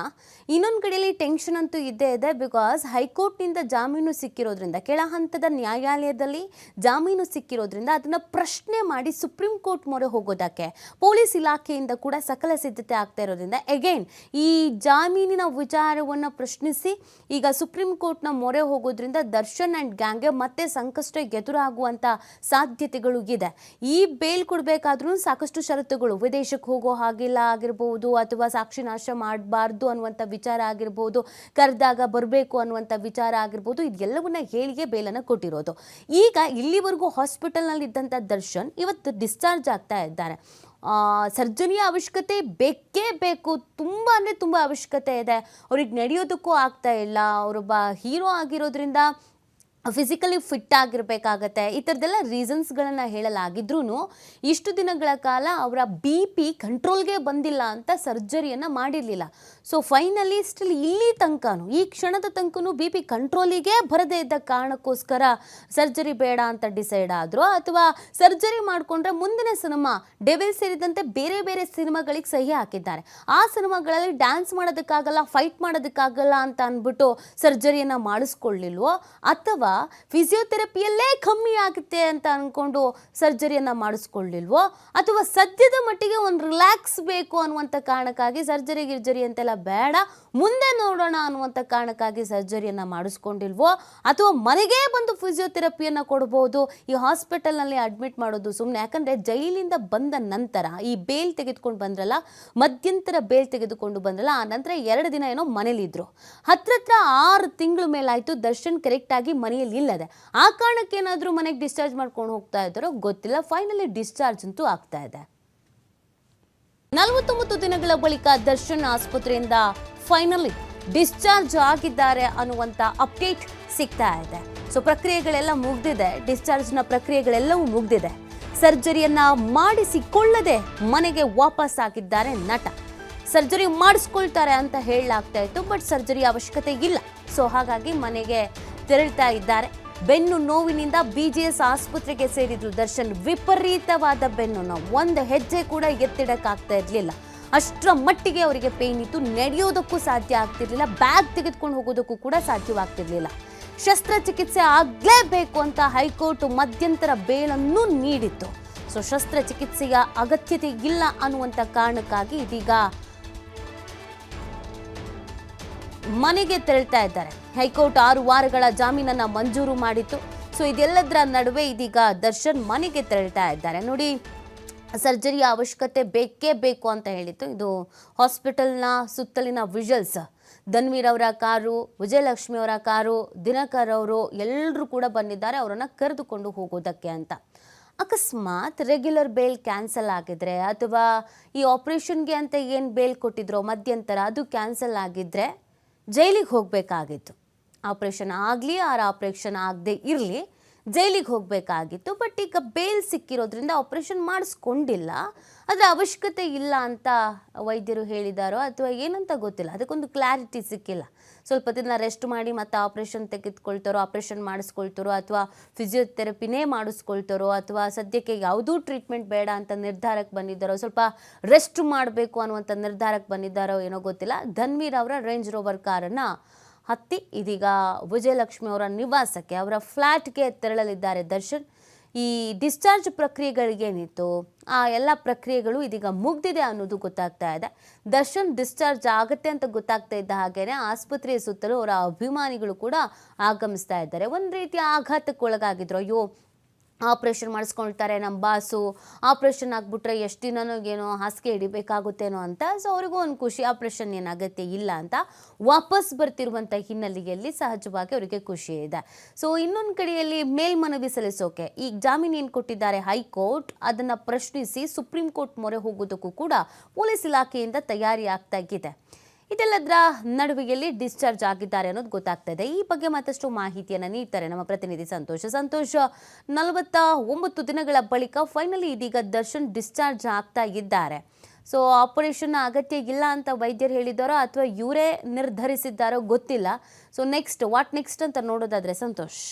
ಇನ್ನೊಂದು ಕಡೆಯಲ್ಲಿ ಟೆನ್ಷನ್ ಅಂತೂ ಇದ್ದೇ ಇದೆ ಬಿಕಾಸ್ ಹೈಕೋರ್ಟ್ನಿಂದ ಜಾಮೀನು ಸಿಕ್ಕಿರೋದ್ರಿಂದ, ಕೆಳ ಹಂತದ ನ್ಯಾಯಾಲಯದಲ್ಲಿ ಜಾಮೀನು ಸಿಕ್ಕಿರೋದ್ರಿಂದ ಅದನ್ನು ಪ್ರಶ್ನೆ ಮಾಡಿ ಸುಪ್ರೀಂ ಕೋರ್ಟ್ ಮೊರೆ ಹೋಗೋದಕ್ಕೆ ಪೊಲೀಸ್ ಇಲಾಖೆಯಿಂದ ಕೂಡ ಸಕಲ ಸಿದ್ಧತೆ ಆಗ್ತಾ ಇರೋದ್ರಿಂದ ಎಗೈನ್ ಈ ಜಾಮೀನಿನ ವಿಚಾರವನ್ನು ಪ್ರಶ್ನಿಸಿ ಈಗ ಸುಪ್ರೀಂ ಕೋರ್ಟ್ನ ಮೊರೆ ಹೋಗೋದ್ರಿಂದ ದರ್ಶನ್ ಆ್ಯಂಡ್ ಗ್ಯಾಂಗ್ ಮತ್ತೆ ಸಂಕಷ್ಟ ಎದುರಾಗುವಂಥ ಸಾಧ್ಯತೆಗಳು ಇದೆ. ಈ ಬೇಲ್ ಕೊಡಬೇಕಾದ್ರೂ ಸಾಕಷ್ಟು ಷರತ್ತುಗಳು. ವಿದೇಶಕ್ಕೆ ಹೋಗೋ ಹಾಗಿಲ್ಲ ಆಗಿರ್ಬೋದು, ಅಥವಾ ಸಾಕ್ಷಿ ನಾಶ ಮಾಡಬಾರ್ದು ಅನ್ನುವಂಥ ವಿಚಾರ ಆಗಿರ್ಬೋದು, ಕರೆದಾಗ ಬರಬೇಕು ಅನ್ನುವಂಥ ವಿಚಾರ ಆಗಿರ್ಬೋದು, ಇದೆಲ್ಲವನ್ನ ಹೇಳಿಗೆ ಬೇಲನ್ನು ಕೊಟ್ಟಿರೋದು. ಈಗ ಇಲ್ಲಿವರೆಗೂ ಹಾಸ್ಪಿಟಲ್ನಲ್ಲಿ ಇದ್ದಂಥ ದರ್ಶನ್ ಇವತ್ತು ಡಿಸ್ಚಾರ್ಜ್ ಆಗ್ತಾ ಇದ್ದಾರೆ. ಸರ್ಜರಿಯ ಅವಶ್ಯಕತೆ ಬೇಕೇ ಬೇಕು. ತುಂಬ ಅಂದರೆ ತುಂಬ ಅವಶ್ಯಕತೆ ಇದೆ. ಅವ್ರಿಗೆ ನಡೆಯೋದಕ್ಕೂ ಆಗ್ತಾ ಇಲ್ಲ. ಅವರೊಬ್ಬ ಹೀರೋ ಆಗಿರೋದ್ರಿಂದ ಫಿಸಿಕಲಿ ಫಿಟ್ ಆಗಿರಬೇಕಾಗತ್ತೆ. ಈ ಥರದ್ದೆಲ್ಲ ರೀಸನ್ಸ್ಗಳನ್ನು ಹೇಳಲಾಗಿದ್ರೂ ಇಷ್ಟು ದಿನಗಳ ಕಾಲ ಅವರ ಬಿ ಪಿ ಕಂಟ್ರೋಲ್ಗೆ ಬಂದಿಲ್ಲ ಅಂತ ಸರ್ಜರಿಯನ್ನು ಮಾಡಿರಲಿಲ್ಲ. ಸೊ ಫೈನಲಿ ಸ್ಟಿಲ್ ಇಲ್ಲಿ ತನಕನೂ, ಈ ಕ್ಷಣದ ತನಕನೂ ಬಿ ಪಿ ಕಂಟ್ರೋಲಿಗೆ ಬರದೇ ಇದ್ದ ಕಾರಣಕ್ಕೋಸ್ಕರ ಸರ್ಜರಿ ಬೇಡ ಅಂತ ಡಿಸೈಡ್ ಆದರೂ ಅಥವಾ ಸರ್ಜರಿ ಮಾಡಿಕೊಂಡ್ರೆ ಮುಂದಿನ ಸಿನಿಮಾ ಡೆವಿಲ್ ಸೇರಿದಂತೆ ಬೇರೆ ಬೇರೆ ಸಿನಿಮಾಗಳಿಗೆ ಸಹಿ ಹಾಕಿದ್ದಾರೆ. ಆ ಸಿನಿಮಾಗಳಲ್ಲಿ ಡ್ಯಾನ್ಸ್ ಮಾಡೋದಕ್ಕಾಗಲ್ಲ ಫೈಟ್ ಮಾಡೋದಕ್ಕಾಗಲ್ಲ ಅಂತ ಅಂದ್ಬಿಟ್ಟು ಸರ್ಜರಿಯನ್ನು ಮಾಡಿಸ್ಕೊಳ್ಳಿಲ್ವೋ ಅಥವಾ ಫಿಸಿಯೋಥೆರಪಿಯಲ್ಲೇ ಕಮ್ಮಿ ಆಗುತ್ತೆ ಅಂತ ಅಂದ್ಕೊಂಡು ಸರ್ಜರಿಯನ್ನು ಮಾಡಿಸ್ಕೊಳ್ಳಿಲ್ವೋ? ಅಥವಾ ಸದ್ಯದ ಮಟ್ಟಿಗೆ ಒಂದು ರಿಲ್ಯಾಕ್ಸ್ ಬೇಕು ಅನ್ನುವಂಥ ಕಾರಣಕ್ಕಾಗಿ ಸರ್ಜರಿ ಗಿರ್ಜರಿ ಅಂತೆಲ್ಲ ಬೇಡ, ಮುಂದೆ ನೋಡೋಣ ಅನ್ನುವಂಥ ಕಾರಣಕ್ಕಾಗಿ ಸರ್ಜರಿಯನ್ನು ಮಾಡಿಸ್ಕೊಂಡಿಲ್ವೋ? ಅಥವಾ ಮನೆಗೆ ಬಂದು ಫಿಸಿಯೋಥೆರಪಿಯನ್ನು ಕೊಡ್ಬೋದು, ಈ ಹಾಸ್ಪಿಟಲ್ನಲ್ಲಿ ಅಡ್ಮಿಟ್ ಮಾಡೋದು ಸುಮ್ಮನೆ ಯಾಕಂದರೆ ಜೈಲಿಂದ ಬಂದ ನಂತರ, ಈ ಬೇಲ್ ತೆಗೆದುಕೊಂಡು ಬಂದ್ರಲ್ಲ, ಮಧ್ಯಂತರ ಬೇಲ್ ತೆಗೆದುಕೊಂಡು ಬಂದ್ರಲ್ಲ, ಆ ನಂತರ ಎರಡು ದಿನ ಏನೋ ಮನೇಲಿದ್ರು. ಹತ್ರ ಹತ್ರ ಆರು ತಿಂಗಳ ಮೇಲಾಯಿತು, ದರ್ಶನ್ ಕರೆಕ್ಟಾಗಿ ಮನೆಯಲ್ಲಿ ಇಲ್ಲದೆ ಆ ಕಾರಣಕ್ಕೆ ಏನಾದರೂ ಮನೆಗೆ ಡಿಸ್ಚಾರ್ಜ್ ಮಾಡ್ಕೊಂಡು ಹೋಗ್ತಾ ಇದ್ದಾರೋ ಗೊತ್ತಿಲ್ಲ. ಫೈನಲಿ ಡಿಸ್ಚಾರ್ಜ್ ಅಂತೂ ಆಗ್ತಾ ಇದೆ. ನಲವತ್ತೊಂಬತ್ತು ದಿನಗಳ ಬಳಿಕ ದರ್ಶನ್ ಆಸ್ಪತ್ರೆಯಿಂದ ಫೈನಲಿ ಡಿಸ್ಚಾರ್ಜ್ ಆಗಿದ್ದಾರೆ ಅನ್ನುವಂಥ ಅಪ್ಡೇಟ್ ಸಿಗ್ತಾ ಇದೆ. ಸೊ ಪ್ರಕ್ರಿಯೆಗಳೆಲ್ಲ ಮುಗ್ದಿದೆ. ಡಿಸ್ಚಾರ್ಜ್ನ ಪ್ರಕ್ರಿಯೆಗಳೆಲ್ಲವೂ ಮುಗ್ದಿದೆ. ಸರ್ಜರಿಯನ್ನ ಮಾಡಿಸಿಕೊಳ್ಳದೆ ಮನೆಗೆ ವಾಪಸ್ ಆಗಿದ್ದಾರೆ ನಟ. ಸರ್ಜರಿ ಮಾಡಿಸ್ಕೊಳ್ತಾರೆ ಅಂತ ಹೇಳಲಾಗ್ತಾ ಇತ್ತು ಬಟ್ ಸರ್ಜರಿ ಅವಶ್ಯಕತೆ ಇಲ್ಲ. ಸೊ ಹಾಗಾಗಿ ಮನೆಗೆ ತೆರಳ್ತಾ ಇದ್ದಾರೆ. ಬೆನ್ನು ನೋವಿನಿಂದ ಬಿಜಿಎಸ್ ಆಸ್ಪತ್ರೆಗೆ ಸೇರಿದ್ರು ದರ್ಶನ್. ವಿಪರೀತವಾದ ಬೆನ್ನು ನೋವು. ಒಂದು ಹೆಜ್ಜೆ ಕೂಡ ಎತ್ತಿಡಕ್ಕಾಗ್ತಾ ಇರಲಿಲ್ಲ. ಅಷ್ಟರ ಮಟ್ಟಿಗೆ ಅವರಿಗೆ ಪೇನ್ ಇತ್ತು. ನಡೆಯೋದಕ್ಕೂ ಸಾಧ್ಯ ಆಗ್ತಿರ್ಲಿಲ್ಲ. ಬ್ಯಾಗ್ ತೆಗೆದುಕೊಂಡು ಹೋಗೋದಕ್ಕೂ ಕೂಡ ಸಾಧ್ಯವಾಗ್ತಿರ್ಲಿಲ್ಲ. ಶಸ್ತ್ರಚಿಕಿತ್ಸೆ ಆಗಲೇಬೇಕು ಅಂತ ಹೈಕೋರ್ಟ್ ಮಧ್ಯಂತರ ಬೇಲನ್ನು ನೀಡಿತ್ತು. ಸೊ ಶಸ್ತ್ರಚಿಕಿತ್ಸೆಯ ಅಗತ್ಯತೆ ಇಲ್ಲ ಅನ್ನುವಂಥ ಕಾರಣಕ್ಕಾಗಿ ಇದೀಗ ಮನೆಗೆ ತೆರಳ್ತಾ ಇದ್ದಾರೆ. ಹೈಕೋರ್ಟ್ ಆರು ವಾರಗಳ ಜಾಮೀನನ್ನ ಮಂಜೂರು ಮಾಡಿತ್ತು. ಸೊ, ಇದೆಲ್ಲದರ ನಡುವೆ ಇದೀಗ ದರ್ಶನ್ ಮನೆಗೆ ತೆರಳ್ತಾ ಇದ್ದಾರೆ. ನೋಡಿ ಸರ್ಜರಿಯ ಅವಶ್ಯಕತೆ ಬೇಕೇ ಬೇಕು ಅಂತ ಹೇಳಿತ್ತು ಇದು ಹಾಸ್ಪಿಟಲ್ನ ಸುತ್ತಲಿನ ವಿಜುವಲ್ಸ್. ಧನ್ವೀರ್ ಅವರ ಕಾರು, ವಿಜಯಲಕ್ಷ್ಮಿ ಅವರ ಕಾರು, ದಿನಕರ್ ಅವರು ಎಲ್ಲರೂ ಕೂಡ ಬಂದಿದ್ದಾರೆ. ಅವರನ್ನು ಕರೆದುಕೊಂಡು ಹೋಗೋದಕ್ಕೆ ಅಂತ. ಅಕಸ್ಮಾತ್ ರೆಗ್ಯುಲರ್ ಬೇಲ್ ಕ್ಯಾನ್ಸಲ್ ಆಗಿದ್ರೆ ಅಥವಾ ಈ ಆಪರೇಷನ್ಗೆ ಅಂತ ಏನು ಬೇಲ್ ಕೊಟ್ಟಿದ್ರೋ ಮಧ್ಯಂತರ ಅದು ಕ್ಯಾನ್ಸಲ್ ಆಗಿದ್ರೆ ಜೈಲಿಗೆ ಹೋಗಬೇಕಾಗಿತ್ತು. ಆಪ್ರೇಷನ್ ಆಗಲಿ ಆರ ಆಪ್ರೇಷನ್ ಆಗದೆ ಇರಲಿ, ಜೈಲಿಗೆ ಹೋಗಬೇಕಾಗಿತ್ತು. ಬಟ್ ಈಗ ಬೇಲ್ ಸಿಕ್ಕಿರೋದ್ರಿಂದ ಆಪ್ರೇಷನ್ ಮಾಡಿಸ್ಕೊಂಡಿಲ್ಲ. ಅದರ ಅವಶ್ಯಕತೆ ಇಲ್ಲ ಅಂತ ವೈದ್ಯರು ಹೇಳಿದಾರೋ ಅಥವಾ ಏನಂತ ಗೊತ್ತಿಲ್ಲ. ಅದಕ್ಕೊಂದು ಕ್ಲಾರಿಟಿ ಸಿಕ್ಕಿಲ್ಲ. ಸ್ವಲ್ಪ ದಿನ ರೆಸ್ಟ್ ಮಾಡಿ ಮತ್ತೆ ಆಪ್ರೇಷನ್ ತೆಗೆದುಕೊಳ್ತಾರೋ ಆಪ್ರೇಷನ್ ಮಾಡಿಸ್ಕೊಳ್ತಾರೋ, ಅಥವಾ ಫಿಸಿಯೋಥೆರಪಿನೇ ಮಾಡಿಸ್ಕೊಳ್ತಾರೋ, ಅಥವಾ ಸದ್ಯಕ್ಕೆ ಯಾವುದೂ ಟ್ರೀಟ್ಮೆಂಟ್ ಬೇಡ ಅಂತ ನಿರ್ಧಾರಕ್ಕೆ ಬಂದಿದ್ದಾರೋ, ಸ್ವಲ್ಪ ರೆಸ್ಟ್ ಮಾಡಬೇಕು ಅನ್ನುವಂಥ ನಿರ್ಧಾರಕ್ಕೆ ಬಂದಿದ್ದಾರೋ ಏನೋ ಗೊತ್ತಿಲ್ಲ. ಧನ್ವೀರ್ ಅವರ ರೇಂಜ್ ರೋವರ್ ಕಾರನ್ನು ಹತ್ತಿ ಇದೀಗ ವಿಜಯಲಕ್ಷ್ಮಿ ಅವರ ನಿವಾಸಕ್ಕೆ, ಅವರ ಫ್ಲ್ಯಾಟ್ಗೆ ತೆರಳಲಿದ್ದಾರೆ ದರ್ಶನ್. ಈ ಡಿಸ್ಚಾರ್ಜ್ ಪ್ರಕ್ರಿಯೆಗಳಿಗೇನಿತ್ತು ಆ ಎಲ್ಲ ಪ್ರಕ್ರಿಯೆಗಳು ಇದೀಗ ಮುಗ್ದಿದೆ ಅನ್ನೋದು ಗೊತ್ತಾಗ್ತಾ ಇದೆ. ದರ್ಶನ್ ಡಿಸ್ಚಾರ್ಜ್ ಆಗುತ್ತೆ ಅಂತ ಗೊತ್ತಾಗ್ತಾ ಇದ್ದ ಹಾಗೇನೆ ಆಸ್ಪತ್ರೆಯ ಸುತ್ತಲೂ ಅವರ ಅಭಿಮಾನಿಗಳು ಕೂಡ ಆಗಮಿಸ್ತಾ ಇದ್ದಾರೆ. ಒಂದು ರೀತಿಯ ಆಘಾತಕ್ಕೊಳಗಾಗಿದ್ರು. ಅಯ್ಯೋ ಆಪ್ರೇಷನ್ ಮಾಡಿಸ್ಕೊಳ್ತಾರೆ ನಮ್ಮ ಬಾಸು. ಆಪ್ರೇಷನ್ ಆಗಿಬಿಟ್ರೆ ಎಷ್ಟು ದಿನನೋಗೇನೋ ಹಾಸಿಗೆ ಹಿಡಿಬೇಕಾಗುತ್ತೇನೋ ಅಂತ. ಸೊ ಅವ್ರಿಗೂ ಒಂದು ಖುಷಿ. ಆಪ್ರೇಷನ್ ಏನು ಅಗತ್ಯ ಇಲ್ಲ ಅಂತ ವಾಪಸ್ ಬರ್ತಿರುವಂಥ ಹಿನ್ನೆಲೆಯಲ್ಲಿ ಸಹಜವಾಗಿ ಅವರಿಗೆ ಖುಷಿ ಇದೆ. ಸೊ ಇನ್ನೊಂದು ಕಡೆಯಲ್ಲಿ ಮೇಲ್ಮನವಿ ಸಲ್ಲಿಸೋಕೆ ಈಗ ಜಾಮೀನು ಏನು ಕೊಟ್ಟಿದ್ದಾರೆ? ಹೈಕೋರ್ಟ್ ಅದನ್ನು ಪ್ರಶ್ನಿಸಿ ಸುಪ್ರೀಂ ಕೋರ್ಟ್ ಮೊರೆ ಹೋಗೋದಕ್ಕೂ ಕೂಡ ಪೊಲೀಸ್ ಇಲಾಖೆಯಿಂದ ತಯಾರಿ ಆಗ್ತಾ ಇದೆ. ಇದೆಲ್ಲದರ ನಡುವೆಯಲ್ಲಿ ಡಿಸ್ಚಾರ್ಜ್ ಆಗಿದ್ದಾರೆ ಅನ್ನೋದು ಗೊತ್ತಾಗ್ತಾ ಇದೆ ಈ ಬಗ್ಗೆ ಮತ್ತಷ್ಟು ಮಾಹಿತಿಯನ್ನು ನೀಡ್ತಾರೆ ನಮ್ಮ ಪ್ರತಿನಿಧಿ ಸಂತೋಷ. ಸಂತೋಷ ನಲವತ್ತ ಒಂಬತ್ತು ದಿನಗಳ ಬಳಿಕ ಫೈನಲಿ ಇದೀಗ ದರ್ಶನ್ ಡಿಸ್ಚಾರ್ಜ್ ಆಗ್ತಾ ಇದ್ದಾರೆ. ಸೊ ಆಪರೇಷನ್ ಅಗತ್ಯ ಇಲ್ಲ ಅಂತ ವೈದ್ಯರು ಹೇಳಿದ್ದಾರೋ ಅಥವಾ ಇವರೇ ನಿರ್ಧರಿಸಿದ್ದಾರೋ ಗೊತ್ತಿಲ್ಲ. ಸೊ ನೆಕ್ಸ್ಟ್ ವಾಟ್ ನೆಕ್ಸ್ಟ್ ಅಂತ ನೋಡೋದಾದರೆ ಸಂತೋಷ್.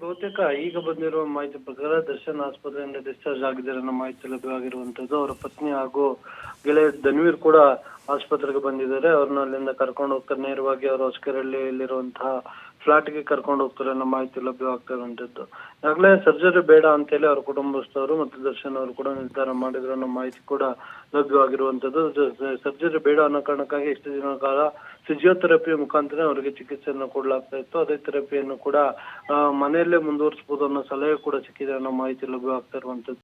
ಬಹುತೇಕ ಈಗ ಬಂದಿರುವ ಮಾಹಿತಿ ಪ್ರಕಾರ ದರ್ಶನ್ ಆಸ್ಪತ್ರೆಯಿಂದ ಡಿಸ್ಚಾರ್ಜ್ ಆಗಿದ್ದಾರೆ ಅನ್ನೋ ಮಾಹಿತಿ ಲಭ್ಯವಾಗಿರುವಂತದ್ದು ಅವರ ಪತ್ನಿ ಹಾಗೂ ಗೆಳೆಯ ಧನ್ವೀರ್ ಕೂಡ ಆಸ್ಪತ್ರೆಗೆ ಬಂದಿದ್ದಾರೆ. ಅವ್ರನ್ನ ಅಲ್ಲಿಂದ ಕರ್ಕೊಂಡು ಹೋಗ್ತಾರೆ. ನೇರವಾಗಿ ಅವರು ಹೊಸಕೆರೆಹಳ್ಳಿಯಲ್ಲಿರುವಂತಹ ಫ್ಲಾಟ್ಗೆ ಕರ್ಕೊಂಡು ಹೋಗ್ತಾರೆ ಅನ್ನೋ ಮಾಹಿತಿ ಲಭ್ಯವಾಗ್ತಾ ಇರುವಂತದ್ದು. ಆಗಲೇ ಸರ್ಜರಿ ಬೇಡ ಅಂತೇಳಿ ಅವ್ರ ಕುಟುಂಬಸ್ಥರು ಮತ್ತು ದರ್ಶನ್ ಅವರು ಕೂಡ ನಿರ್ಧಾರ ಮಾಡಿದ್ರು ಅನ್ನೋ ಮಾಹಿತಿ ಕೂಡ ಲಭ್ಯವಾಗಿರುವಂತದ್ದು ಸರ್ಜರಿ ಬೇಡ ಅನ್ನೋ ಕಾರಣಕ್ಕಾಗಿ ಇಷ್ಟು ದಿನ ಕಾಲ ಫಿಸಿಯೋಥೆರಪಿ ಮುಖಾಂತರ ಅವರಿಗೆ ಚಿಕಿತ್ಸೆಯನ್ನು ಕೊಡಲಾಗ್ತಾ ಇತ್ತು. ಅದೇ ಥೆರಪಿಯನ್ನು ಕೂಡ ಮನೆಯಲ್ಲೇ ಮುಂದುವರಿಸಬಹುದು ಅನ್ನೋ ಸಲಹೆ ಕೂಡ ಸಿಕ್ಕಿದೆ ಅನ್ನೋ ಮಾಹಿತಿ ಲಭ್ಯವಾಗ್ತಾ ಇರುವಂತದ್ದು.